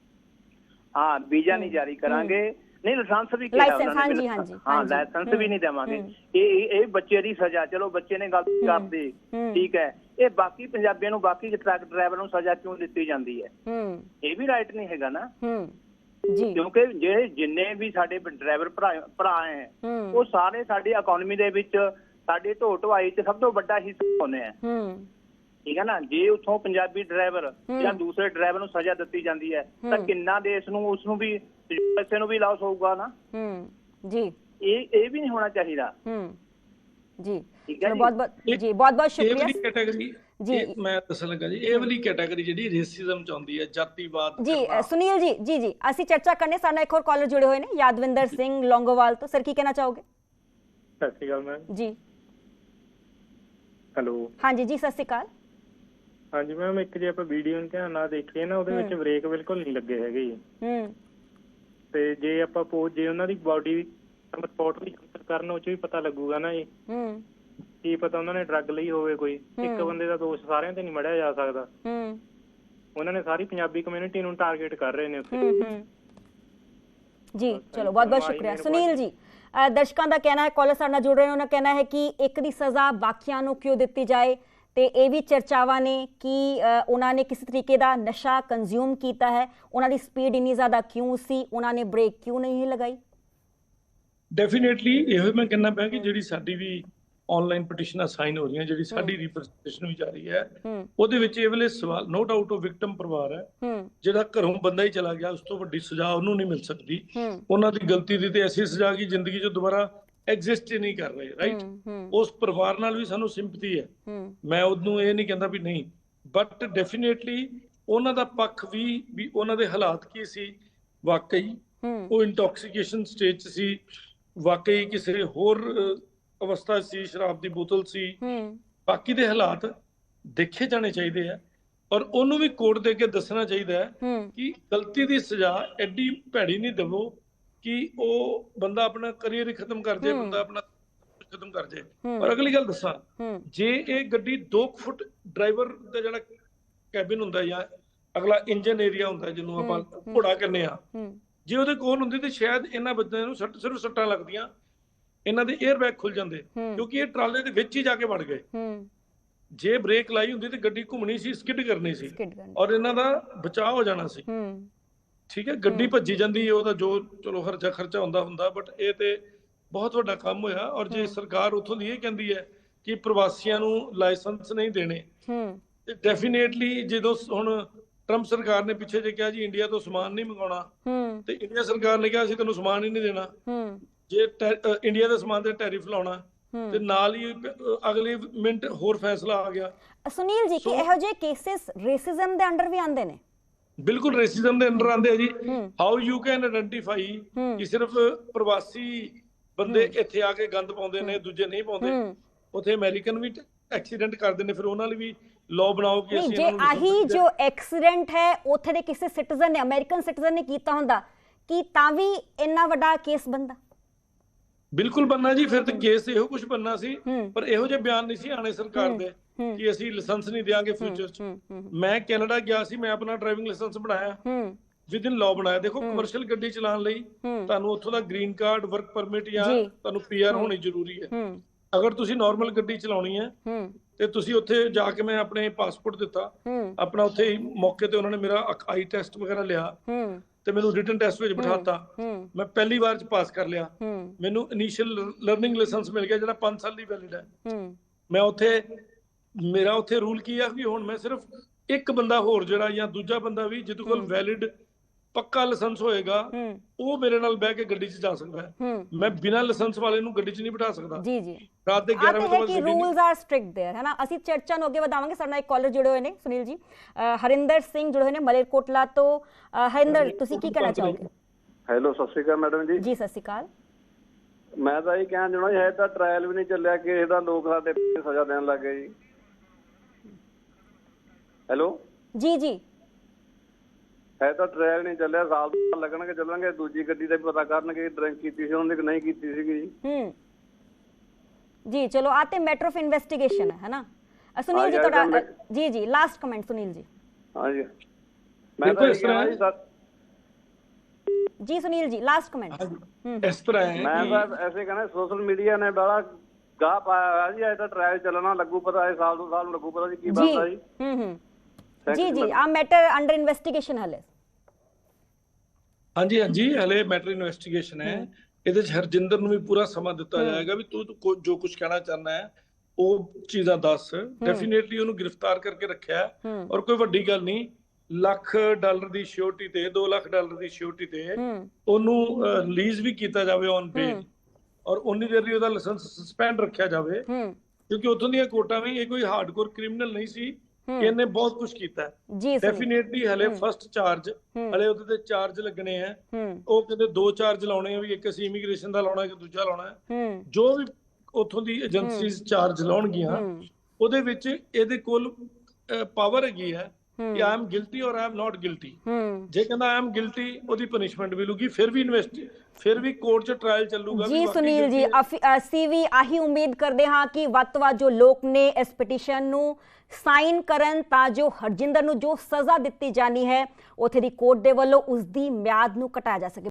[SPEAKER 8] ਹਾਂ ਵੀਜ਼ਾ ਨਹੀਂ ਜਾਰੀ ਕਰਾਂਗੇ। ਨਹੀਂ ਲਾਇਸੈਂਸ ਵੀ ਕਿਹਾ
[SPEAKER 1] ਲਾਇਸੈਂਸ, ਹਾਂਜੀ, ਹਾਂਜੀ,
[SPEAKER 8] ਹਾਂ। ਲਾਇਸੈਂਸ ਵੀ ਨਹੀਂ ਦੇਵਾਂਗੇ। ਇਹ ਇਹ- ਬੱਚੇ ਦੀ ਸਜ਼ਾ ਚਲੋ ਬੱਚੇ ਨੇ ਗਲਤੀ
[SPEAKER 1] ਹਮ।
[SPEAKER 8] ਠੀਕ ਹੈ ਇਹ ਬਾਕੀ ਪੰਜਾਬੀਆਂ ਨੂੰ ਬਾਕੀ ਟਰੱਕ ਡਰਾਈਵਰ ਨੂੰ ਸਜ਼ਾ ਕਿਉਂ ਦਿੱਤੀ ਜਾਂਦੀ ਹੈ ਇਹ ਵੀ ਰਾਈਟ ਨਹੀਂ ਹੈਗਾ ਨਾ
[SPEAKER 1] ਜੀ
[SPEAKER 8] ਕਿਉਂਕਿ ਜਿਹੜੇ ਜਿੰਨੇ ਵੀ ਸਾਡੇ ਡਰਾਈਵਰ ਭਰਾ ਭਰਾ ਹੈ ਉਹ ਸਾਰੇ ਸਾਡੀ ਇਕਨੋਮੀ ਦੇ ਵਿੱਚ ਸਾਡੇ ਢੋ ਢੁਆਈ ਚ ਸਭ ਤੋਂ ਵੱਡਾ ਹਿੱਸਾ ਪਾਉਂਦੇ ਆ ਠੀਕ ਹੈ ਨਾ ਜੇ ਉੱਥੋਂ ਪੰਜਾਬੀ ਡਰਾਈਵਰ। ਜਾਂ ਦੂਸਰੇ ਡਰਾਈਵਰ ਨੂੰ ਸਜ਼ਾ ਦਿੱਤੀ ਜਾਂਦੀ ਹੈ ਤਾਂ। ਕਿੰਨਾ ਦੇਸ਼ ਨੂੰ ਉਸ ਨੂੰ ਵੀ ਪੈਸੇ ਨੂੰ ਵੀ ਲਾਸ ਹੋਊਗਾ ਨਾ।
[SPEAKER 1] ਹੂੰ ਜੀ।
[SPEAKER 8] ਇਹ ਇਹ ਵੀ ਨਹੀਂ ਹੋਣਾ ਚਾਹੀਦਾ।
[SPEAKER 1] ਹੂੰ ਜੀ।
[SPEAKER 8] ਠੀਕ ਹੈ
[SPEAKER 1] ਚਲੋ। ਬਹੁਤ ਬਹੁਤ ਜੀ ਬਹੁਤ ਬਹੁਤ
[SPEAKER 6] ਇਹ ਵਾਲੀ
[SPEAKER 1] ਸ਼ੁਕਰੀਆ
[SPEAKER 6] ਕੈਟਾਗਰੀ
[SPEAKER 1] ਜੀ।
[SPEAKER 6] ਮੈਂ ਦੱਸਣ ਲੱਗਾ ਜੀ ਇਹ ਵਾਲੀ ਕੈਟਾਗਰੀ ਜਿਹੜੀ ਰੇਸਿਜ਼ਮ ਚ ਆਉਂਦੀ ਹੈ ਜਾਤੀਵਾਦ
[SPEAKER 1] ਜੀ ਸੁਨੀਲ ਜੀ ਜੀ ਜੀ ਅਸੀਂ ਚਰਚਾ ਕਰਨੇ ਸਾਡੇ ਨਾਲ ਇੱਕ ਹੋਰ ਕਾਲਰ ਜੁੜੇ ਹੋਏ ਨੇ ਯਾਦਵਿੰਦਰ ਸਿੰਘ ਲੌਂਗੋਵਾਲ ਤੋਂ। ਸਰ ਕੀ ਕਹਿਣਾ ਚਾਹੋਗੇ?
[SPEAKER 7] ਸਤਿ ਸ਼੍ਰੀ ਅਕਾਲ ਮੈਮ।
[SPEAKER 1] ਜੀ।
[SPEAKER 7] ਹੈਲੋ।
[SPEAKER 1] ਹਾਂਜੀ ਜੀ ਸਤਿ ਸ਼੍ਰੀ ਅਕਾਲ।
[SPEAKER 7] ਹਾਂਜੀ ਮੈਮ ਇੱਕ ਜੇ ਆਪਾਂ ਵੀਡੀਓ ਨੂੰ ਧਿਆਨ ਨਾਲ ਦੇਖੀਏ ਨਾ ਉਹਦੇ ਵਿੱਚ। ਬ੍ਰੇਕ ਬਿਲਕੁਲ ਨਹੀਂ ਲੱਗੇ ਹੈਗੇ ਜੀ।
[SPEAKER 1] ਹੂੰ।
[SPEAKER 7] ਤੇ ਜੇ ਆਪਾਂ ਪੋਜ ਜੇ ਉਹਨਾਂ ਦੀ ਬਾਡੀ ਸਪੋਰਟ ਵੀ ਕਰਨ ਉਹ ਚ ਵੀ ਪਤਾ ਲੱਗੂਗਾ ਨਾ ਜੀ।
[SPEAKER 1] ਹੂੰ।
[SPEAKER 7] ਕੀ ਪਤਾ ਉਹਨਾਂ ਨੇ ਡਰੱਗ ਲਈ ਹੋਵੇ ਕੋਈ। ਇੱਕ। ਬੰਦੇ ਦਾ ਦੋਸ਼ ਸਾਰਿਆਂ ਤੇ ਨਹੀਂ ਮੜਿਆ ਜਾ ਸਕਦਾ।
[SPEAKER 1] ਹੂੰ।
[SPEAKER 7] ਉਹਨਾਂ ਨੇ ਸਾਰੀ ਪੰਜਾਬੀ ਕਮਿਊਨਿਟੀ ਨੂੰ ਟਾਰਗੇਟ ਕਰ ਰਹੇ ਨੇ ਉੱਥੇ।
[SPEAKER 1] ਹੂੰ ਜੀ ਚਲੋ ਬਹੁਤ ਬਹੁਤ ਸ਼ੁਕਰੀਆ। ਸੁਨੀਲ ਜੀ ਦਰਸ਼ਕਾਂ ਦਾ ਕਹਿਣਾ ਹੈ ਕਾਲਰ ਸਾਡੇ ਨਾਲ ਜੁੜ ਰਹੇ ਨੇ ਉਹਨਾਂ ਕਹਿਣਾ ਹੈ ਕਿ ਇੱਕ ਦੀ ਸਜ਼ਾ ਬਾਕੀਆਂ ਨੂੰ ਕਿਉਂ ਦਿੱਤੀ ਜਾਏ? ਤੇ ਇਹ ਵੀ ਚਰਚਾਵਾਂ ਨੇ ਕਿ ਉਹਨਾਂ ਨੇ ਕਿਸੇ ਤਰੀਕੇ ਦਾ ਨਸ਼ਾ ਕੰਜ਼ਿਊਮ ਕੀਤਾ ਹੈ? ਉਹਨਾਂ ਦੀ ਸਪੀਡ ਇੰਨੀ ਜ਼ਿਆਦਾ ਕਿਉਂ ਸੀ? ਉਹਨਾਂ ਨੇ ਬ੍ਰੇਕ ਕਿਉਂ ਨਹੀਂ ਲਗਾਈ?
[SPEAKER 6] ਡੈਫੀਨੇਟਲੀ ਇਹੋ ਮੈਂ ਕਹਿੰਦਾ ਪਿਆ ਕਿ ਜਿਹੜੀ ਸਾਡੀ ਵੀ ਆਨਲਾਈਨ ਪਟੀਸ਼ਨਾਂ ਸਾਈਨ ਹੋ ਰਹੀਆਂ ਜਿਹੜੀ ਸਾਡੀ ਰਿਪਰੈਜ਼ੈਂਟੇਸ਼ਨ ਵੀ ਜਾਰੀ ਹੈ
[SPEAKER 1] ਹੂੰ।
[SPEAKER 6] ਉਹਦੇ ਵਿੱਚ ਇਹ ਵੇਲੇ ਸਵਾਲ ਨੋ ਡਾਊਟ ਉਹ ਵਿਕਟਮ ਪਰਿਵਾਰ ਹੈ। ਜਿਹੜਾ ਘਰੋਂ ਬੰਦਾ ਹੀ ਚਲਾ ਗਿਆ ਉਸ ਤੋਂ ਵੱਡੀ ਸਜ਼ਾ ਉਹਨੂੰ ਨਹੀਂ ਮਿਲ ਸਕਦੀ। ਉਹਨਾਂ ਦੀ ਗਲਤੀ ਦੀ ਤੇ ਐਸੀ ਸਜ਼ਾ ਕੀ ਜ਼ਿੰਦਗੀ 'ਚ ਦੁਬਾਰਾ ਐਗਜ਼ਿਸਟ ਹੀ ਨਹੀਂ ਕਰ ਰਹੇ ਰਾਈਟ ਉਸ ਪਰਿਵਾਰ ਨਾਲ ਵੀ ਸਾਨੂੰ ਸਿੰਪਥੀ ਹੈ। ਮੈਂ ਉਹਨੂੰ ਇਹ ਨਹੀਂ ਕਹਿੰਦਾ ਵੀ ਨਹੀਂ ਬਟ ਡੈਫੀਨੇਟਲੀ ਉਹਨਾਂ ਦਾ ਪੱਖ ਵੀ ਵੀ ਉਹਨਾਂ ਦੇ ਹਾਲਾਤ ਕੀ ਸੀ? ਵਾਕਈ ਉਹ ਇੰਟੌਕਸੀਕੇਸ਼ਨ ਸਟੇਜ 'ਚ ਸੀ। ਵਾਕਈ ਕਿਸੇ ਹੋਰ ਅਵਸਥਾ ਸੀ ਸ਼ਰਾਬ ਦੀ ਬੋਤਲ ਸੀ। ਬਾਕੀ ਦੇ ਹਾਲਾਤ ਦੇਖੇ ਜਾਣੇ ਚਾਹੀਦੇ ਆ। ਔਰ ਉਹਨੂੰ ਵੀ ਕੋਰਟ ਦੇ ਕੇ ਦੱਸਣਾ ਚਾਹੀਦਾ ਹੂੰ। ਕਿ ਗਲਤੀ ਦੀ ਸਜ਼ਾ ਐਡੀ ਭੈੜੀ ਨਹੀਂ ਦੇਵੋ ਕਿ ਉਹ ਬੰਦਾ ਆਪਣਾ ਕਰੀਅਰ ਹੀ ਖਤਮ ਕਰ
[SPEAKER 1] ਹੂੰ।
[SPEAKER 6] ਬੰਦਾ ਆਪਣਾ ਖਤਮ ਕਰ
[SPEAKER 1] ਹੂੰ।
[SPEAKER 6] ਔਰ ਅਗਲੀ ਗੱਲ ਦੱਸਾਂ ਜੇ ਇਹ ਗੱਡੀ 2 ਫੁੱਟ ਡਰਾਈਵਰ ਦਾ ਜਿਹੜਾ ਕੈਬਿਨ ਹੁੰਦਾ ਜਾਂ ਅਗਲਾ ਇੰਜਨ ਏਰੀਆ ਹੁੰਦਾ ਜਿਹਨੂੰ ਆਪਾਂ। ਘੋੜਾ ਕਹਿੰਦੇ ਆ ਜੇ ਉਹਦੇ ਕੋਲ ਹੁੰਦੀ ਤੇ ਸ਼ਾਇਦ ਇਹਨਾਂ ਬੰਦਿਆਂ ਨੂੰ ਸੱਟ ਸਿਰਫ ਸੱਟਾਂ ਲੱਗਦੀਆਂ ਇਹਨਾਂ ਦੇ 에ਅਰ ਬੈਗ ਖੁੱਲ ਜਾਂਦੇ ਕਿਉਂਕਿ ਇਹ ਟਰਾਲੇ ਦੇ ਵਿੱਚ ਹੀ ਜਾ ਕੇ ਵੜ ਗਏ। ਜੇ ਬ੍ਰੇਕ ਲਾਈ ਹੁੰਦੀ ਤੇ ਗੱਡੀ ਘੁੰਮਣੀ ਸੀ ਸਕਿਡ ਕਰਨੀ ਸੀ ਔਰ ਇਹਨਾਂ ਦਾ ਬਚਾਅ ਹੋ ਜਾਣਾ ਸੀ। ਠੀਕ ਹੈ ਗੱਡੀ। ਭੱਜੀ ਜਾਂਦੀ ਹੈ ਉਹਦਾ ਜੋ ਚਲੋ ਖਰਚਾ ਖਰਚਾ ਹੁੰਦਾ ਹੁੰਦਾ ਬਟ ਇਹ ਤੇ ਬਹੁਤ ਵੱਡਾ ਕੰਮ ਹੋਇਆ ਔਰ ਜੇ। ਸਰਕਾਰ ਉਥੋਂ ਦੀ ਇਹ ਕਹਿੰਦੀ ਹੈ ਕਿ ਪ੍ਰਵਾਸੀਆਂ ਨੂੰ ਲਾਇਸੈਂਸ ਨਹੀਂ ਦੇਣੇ।
[SPEAKER 1] ਹੂੰ।
[SPEAKER 6] ਤੇ ਡੈਫੀਨੇਟਲੀ ਜਦੋਂ ਹੁਣ ਟਰੰਪ ਸਰਕਾਰ ਨੇ ਪਿੱਛੇ ਜੇ ਕਿਹਾ ਜੀ ਇੰਡੀਆ ਤੋਂ ਸਮਾਨ ਨਹੀਂ ਮੰਗਾਉਣਾ
[SPEAKER 1] ਹੂੰ।
[SPEAKER 6] ਤੇ ਇੰਡੀਆ ਸਰਕਾਰ ਨੇ ਕਿਹਾ ਅਸੀਂ ਤੁਹਾਨੂੰ ਸਮਾਨ ਹੀ ਨਹੀਂ ਦੇਣਾ।
[SPEAKER 1] ਹੂੰ।
[SPEAKER 6] ਜੇ ਇੰਡੀਆ ਦੇ ਸਮਾਨ ਤੇ ਟੈਰਿਫ ਲਾਉਣਾ ਤੇ ਨਾਲ ਹੀ ਅਗਲੇ ਮਿੰਟ ਹੋਰ ਫੈਸਲਾ ਆ ਗਿਆ।
[SPEAKER 1] ਸੁਨੀਲ ਜੀ ਕਿ ਇਹੋ ਜਿਹੇ ਕੇਸਿਸ ਰੇਸਿਜ਼ਮ ਦੇ ਅੰਡਰ ਵੀ ਆਉਂਦੇ ਨੇ?
[SPEAKER 6] ਬਿਲਕੁਲ ਰੇਸਿਜ਼ਮ ਦੇ ਅੰਡਰ ਆਉਂਦੇ ਆ ਜੀ। ਹਾਊ ਯੂ ਕੈਨ ਆਇਡੈਂਟੀਫਾਈ ਕਿ ਸਿਰਫ ਪ੍ਰਵਾਸੀ ਬੰਦੇ ਇੱਥੇ ਆ ਕੇ ਗੰਦ ਪਾਉਂਦੇ ਨੇ ਦੂਜੇ ਨਹੀਂ ਪਾਉਂਦੇ। ਉਥੇ ਅਮਰੀਕਨ ਵੀ ਐਕਸੀਡੈਂਟ ਕਰਦੇ ਨੇ ਫਿਰ ਉਹਨਾਂ ਲਈ ਵੀ ਲਾਅ ਬਣਾਓ ਕਿ ਅਸੀਂ
[SPEAKER 1] ਜੇ
[SPEAKER 6] ਇਹਨਾਂ ਨੂੰ
[SPEAKER 1] ਆਹੀ ਜੋ ਐਕਸੀਡੈਂਟ ਹੈ ਉਥੇ ਦੇ ਕਿਸੇ ਸਿਟੀਜ਼ਨ ਨੇ ਅਮਰੀਕਨ ਸਿਟੀਜ਼ਨ ਨੇ ਕੀਤਾ ਹੁੰਦਾ ਕੀ ਤਾਂ ਵੀ ਇੰਨਾ ਵੱਡਾ ਕੇਸ ਬੰਦਾ
[SPEAKER 6] ਬਿਲਕੁਲ ਬੰਨਾ ਜੀ ਫਿਰ ਤੇ ਕੇਸ ਇਹੋ ਕੁਝ ਬੰਨਾ ਸੀ ਪਰ ਇਹੋ ਜਿਹੇ ਬਿਆਨ ਨਹੀਂ ਸੀ ਆਣੇ ਸਰਕਾਰ ਦੇ। ਕਿ ਅਸੀਂ ਲਾਇਸੈਂਸ ਨਹੀਂ ਦੇਾਂਗੇ ਫਿਊਚਰ 'ਚ। ਮੈਂ ਕੈਨੇਡਾ ਗਿਆ ਸੀ ਮੈਂ ਆਪਣਾ ਡਰਾਈਵਿੰਗ ਲਾਇਸੈਂਸ ਬਣਾਇਆ।
[SPEAKER 1] ਹੂੰ।
[SPEAKER 6] ਵਿਦਿਨ ਲਾਅ ਬਣਾਇਆ। ਦੇਖੋ। ਕਮਰਸ਼ੀਅਲ ਗੱਡੀ ਚਲਾਉਣ ਲਈ ਤੁਹਾਨੂੰ ਉੱਥੋਂ ਦਾ ਗ੍ਰੀਨ ਕਾਰਡ ਵਰਕ ਪਰਮਿਟ ਜਾਂ। ਤੁਹਾਨੂੰ ਪੀਆਰ। ਹੋਣੀ ਜ਼ਰੂਰੀ ਹੈ। ਅਗਰ ਤੁਸੀਂ ਨਾਰਮਲ ਗੱਡੀ ਚਲਾਉਣੀ ਹੈ ਤੇ ਤੁਸੀਂ ਉੱਥੇ ਜਾ ਕੇ ਮੈਂ ਆਪਣੇ ਪਾਸਪੋਰਟ ਦਿੱਤਾ। ਆਪਣਾ ਉੱਥੇ ਹੀ ਮੌਕੇ ਤੇ ਉਹਨਾਂ ਨੇ ਮੇਰਾ ਆਈ ਟੈਸਟ ਵਗੈਰਾ ਲਿਆ। ਤੇ ਮੈਨੂੰ ਰਿਟਨ ਟੈਸਟ ਵਿੱਚ ਬਿਠਾਤਾ। ਮੈਂ ਪਹਿਲੀ ਵਾਰ ਚ ਪਾਸ ਕਰ ਲਿਆ। ਮੈਨੂੰ ਇਨੀਸ਼ੀਅਲ ਲਰਨਿੰਗ ਲਾਇਸੈਂਸ ਮਿਲ ਗਿਆ ਜਿਹੜਾ 5 ਸਾਲ ਦੀ ਵੈਲਿਡ ਹੂੰ। ਮੈਂ ਉੱਥੇ ਮੇਰਾ ਉੱਥੇ ਰੂਲ ਕੀ ਆ ਕਿ ਹੁਣ ਮੈਂ ਸਿਰਫ ਇੱਕ ਬੰਦਾ ਹੋਰ ਜਿਹੜਾ ਜਾਂ ਦੂਜਾ ਬੰਦਾ ਵੀ ਜਿਹਦੇ ਕੋਲ
[SPEAKER 1] ਹੂੰ।
[SPEAKER 6] ਵੈਲਿਡ ਪੱਕਾ ਲਾਇਸੈਂਸ ਹੋਏਗਾ
[SPEAKER 1] ਹੂੰ
[SPEAKER 6] ਉਹ ਮੇਰੇ ਨਾਲ ਬਹਿ ਕੇ ਗੱਡੀ 'ਚ ਜਾ ਸਕਦਾ ਹੈ
[SPEAKER 1] ਹੂੰ
[SPEAKER 6] ਮੈਂ ਬਿਨਾਂ ਲਾਇਸੈਂਸ ਵਾਲੇ ਨੂੰ ਗੱਡੀ 'ਚ ਨਹੀਂ ਬਿਠਾ ਸਕਦਾ
[SPEAKER 1] ਜੀ ਜੀ
[SPEAKER 6] ਰਾਤ ਦੇ 11
[SPEAKER 1] ਆਤੇ
[SPEAKER 6] ਵਜੇ
[SPEAKER 1] ਹੈ
[SPEAKER 6] ਤੋਂ ਬਾਅਦ
[SPEAKER 1] ਕਿ
[SPEAKER 6] ਗੱਡੀ ਨਹੀਂ
[SPEAKER 1] ਰੂਲਸ ਆਰ ਸਟ੍ਰਿਕਟ देयर ਹੈ ਨਾ ਅਸੀਂ ਚਰਚਾ ਨੂੰ ਅੱਗੇ ਵਧਾਵਾਂਗੇ ਸਾਡੇ ਨਾਲ ਇੱਕ ਕਾਲਰ ਜੁੜੇ ਹੋਏ ਨੇ ਸੁਨੀਲ ਜੀ ਅ, ਹਰਿੰਦਰ ਸਿੰਘ ਜੁੜੇ ਹੋਏ ਨੇ ਮਲੇਰਕੋਟਲਾ ਤੋਂ ਅ, ਹਰਿੰਦਰ ਤੁਸੀਂ ਕੀ ਕਹਿਣਾ ਚਾਹੋਗੇ
[SPEAKER 3] ਹੈਲੋ ਸਤਿ ਸ਼੍ਰੀ ਅਕਾਲ ਮੈਡਮ ਜੀ
[SPEAKER 1] ਜੀ ਸਤਿ ਸ਼੍ਰੀ ਅਕਾਲ
[SPEAKER 3] ਮੈਂ ਤਾਂ ਇਹ ਕਹਿਣਾ ਚਾਹੁੰਦਾ ਜੀ ਹੈ ਤਾਂ ਟ੍ਰਾਇਲ ਵੀ ਨਹੀਂ ਚੱਲਿਆ ਕਿ ਇਹਦਾ ਲੋਕ ਸਾਡੇ ਸਜ਼ਾ ਦੇਣ ਲੱਗੇ ਜੀ ਹੈਲੋ?
[SPEAKER 1] ਜੀ ਜੀ।
[SPEAKER 3] ਹੈ ਤਾਂ ਟ੍ਰਾਇਲ ਨਹੀਂ ਚੱਲਿਆ ਸਾਲ ਦੋ ਲੱਗਣਗੇ ਚੱਲਣਗੇ ਦੂਜੀ ਗੱਡੀ ਦਾ ਵੀ ਪਤਾ ਕਰਨਗੇ ਡਰਿੰਕ ਕੀਤੀ ਸੀ ਉਹਨੇ ਕਿ ਨਹੀਂ ਕੀਤੀ ਸੀਗੀ। ਜੀ
[SPEAKER 1] ਹੂੰ। ਜੀ ਚਲੋ ਆਤੇ ਮੈਟਰ ਆਫ ਇਨਵੈਸਟੀਗੇਸ਼ਨ ਹੈ ਹੈ ਨਾ ਅ, ਸੁਨੀਲ ਜੀ
[SPEAKER 3] ਆ ਗਿਆ
[SPEAKER 1] ਤੁਹਾਡਾ
[SPEAKER 3] ਮੈਂ-
[SPEAKER 1] ਅ, ਜੀ ਜੀ ਲਾਸਟ ਕਮੈਂਟ ਸੁਨੀਲ ਜੀ।
[SPEAKER 3] ਹਾਂਜੀ। ਮੈਂ ਤਾਂ
[SPEAKER 6] ਇਸ
[SPEAKER 3] ਤਰ੍ਹਾਂ ਜੀ ਸਰ।
[SPEAKER 1] ਜੀ ਸੁਨੀਲ ਜੀ ਲਾਸਟ ਕਮੈਂਟ
[SPEAKER 6] ਹਾਂਜੀ।
[SPEAKER 1] ਹੂੰ।
[SPEAKER 6] ਇਸ ਤਰ੍ਹਾਂ ਹੈ
[SPEAKER 3] ਮੈਂ
[SPEAKER 6] ਕਿ
[SPEAKER 3] ਤਾਂ ਐਸੇ ਕਹਿੰਦਾ ਸੋਸ਼ਲ ਮੀਡੀਆ ਨੇ ਬੜਾ ਗਾਹ ਪਾਇਆ ਹੋਇਆ ਜੀ ਇਹ ਤਾਂ ਟ੍ਰਾਇਲ ਚੱਲਣਾ ਲੱਗੂ ਪਤਾ ਇਹ ਸਾਲ ਦੋ ਸਾਲ ਨੂੰ ਲੱਗੂ ਪਤਾ ਜੀ ਕੀ
[SPEAKER 1] ਜੀ।
[SPEAKER 3] ਬਣਦਾ ਜੀ
[SPEAKER 1] ਹੂੰ ਹੂੰ।
[SPEAKER 3] Thank
[SPEAKER 1] ਜੀ ਜੀ. ਆ ਮੈਟਰ ਅੰਡਰ ਇਨਵੈਸਟੀਗੇਸ਼ਨ ਹਲੇ
[SPEAKER 6] ਹਾਂਜੀ ਹਾਂਜੀ ਹਲੇ ਮੈਟਰ ਇਨਵੈਸਟੀਗੇਸ਼ਨ ਹੈ ਇਹਦੇ 'ਚ ਹਰਜਿੰਦਰ ਨੂੰ ਵੀ ਪੂਰਾ ਸਮਾਂ ਦਿੱਤਾ। ਜਾਏਗਾ ਵੀ ਤੂੰ ਜੋ ਕੁਝ ਕਹਿਣਾ ਚਾਹੁੰਦਾ ਹੈ ਉਹ ਚੀਜ਼ਾਂ ਦੱਸ ਡੈਫੀਨੇਟਲੀ ਉਹਨੂੰ ਗ੍ਰਿਫਤਾਰ ਕਰਕੇ ਰੱਖਿਆ ਔਰ ਕੋਈ ਵੱਡੀ ਗੱਲ ਨਹੀਂ ਲੱਖ ਡਾਲਰ ਦੀ ਸਿਕਿਉਰਿਟੀ ਤੇ 2 ਲੱਖ ਡਾਲਰ ਦੀ ਸਿਕਿਉਰਿਟੀ ਤੇ ਉਹਨੂੰ ਰਿਲੀਜ਼ ਵੀ ਕੀਤਾ ਜਾਵੇ ਔਨ ਬੇਲ
[SPEAKER 1] ਹਮ।
[SPEAKER 6] ਔਰ ਉਨੀ ਦੇਰ ਲਈ ਉਹਦਾ ਲਾਇਸੈਂਸ ਸਸਪੈਂਡ ਰੱਖਿਆ ਜਾਵੇ ਕਿਉਂਕਿ ਉੱਥੋਂ ਦੀਆਂ ਕੋਰਟਾਂ ਵੀ ਇਹ ਕੋਈ ਹਾਰਡਕੋਰ ਕ੍ਰਿਮੀਨਲ ਨਹੀਂ ਸੀ ਇਹਨੇ ਬਹੁਤ ਕੁਝ ਕੀਤਾ। ਡੈਫੀਨੇਟਲੀ ਹਲੇ। ਫਰਸਟ ਚਾਰਜ ਹਲੇ ਉਹਦੇ ਤੇ ਚਾਰਜ ਲੱਗਣੇ ਆ। ਉਹ ਕਹਿੰਦੇ ਦੋ ਚਾਰਜ ਲਾਉਣੇ ਆ ਵੀ ਇੱਕ ਅਸੀਂ ਇਮੀਗ੍ਰੇਸ਼ਨ ਦਾ ਲਾਉਣਾ ਇੱਕ ਦੂਜਾ ਲਾਉਣਾ। ਜੋ ਵੀ ਉਥੋਂ ਦੀ ਏਜੰਸੀਜ਼ ਚਾਰਜ ਲਾਉਣਗੀਆਂ ਉਹਦੇ ਵਿੱਚ ਇਹਦੇ ਕੋਲ ਪਾਵਰ ਹੈਗੀ ਹੈ ਕਿ ਆਈ ਐਮ ਗਿਲਟੀ ਔਰ ਆਈ ਐਮ ਨਾਟ ਗਿਲਟੀ ਜੇ ਕਹਿੰਦਾ ਆਈ ਐਮ ਗਿਲਟੀ ਉਹਦੀ ਪਨਿਸ਼ਮੈਂਟ ਮਿਲੂਗੀ ਫਿਰ ਵੀ ਇਨਵੈਸਟ ਫਿਰ ਵੀ ਕੋਰਟ 'ਚ ਟ੍ਰਾਇਲ ਚੱਲੂਗਾ
[SPEAKER 1] ਜੀ ਸੁਨੀਲ ਜੀ ਅਸੀਂ ਵੀ ਆਹੀ ਉਮੀਦ ਕਰਦੇ ਹਾਂ ਕਿ ਵੱਧ ਜੋ ਲੋਕ ਨੇ ਇਸ ਪਟੀਸ਼ਨ ਨੂੰ ਸਾਈਨ ਕਰਨ ਤਾਂ ਜੋ ਹਰਜਿੰਦਰ ਨੂੰ ਜੋ ਸਜ਼ਾ ਦਿੱਤੀ ਜਾਣੀ ਹੈ ਉਥੇ ਦੀ ਕੋਰਟ ਦੇ ਵੱਲੋਂ ਉਸ ਦੀ ਮਿਆਦ ਨੂੰ ਘਟਾਇਆ ਜਾ ਸਕੇ।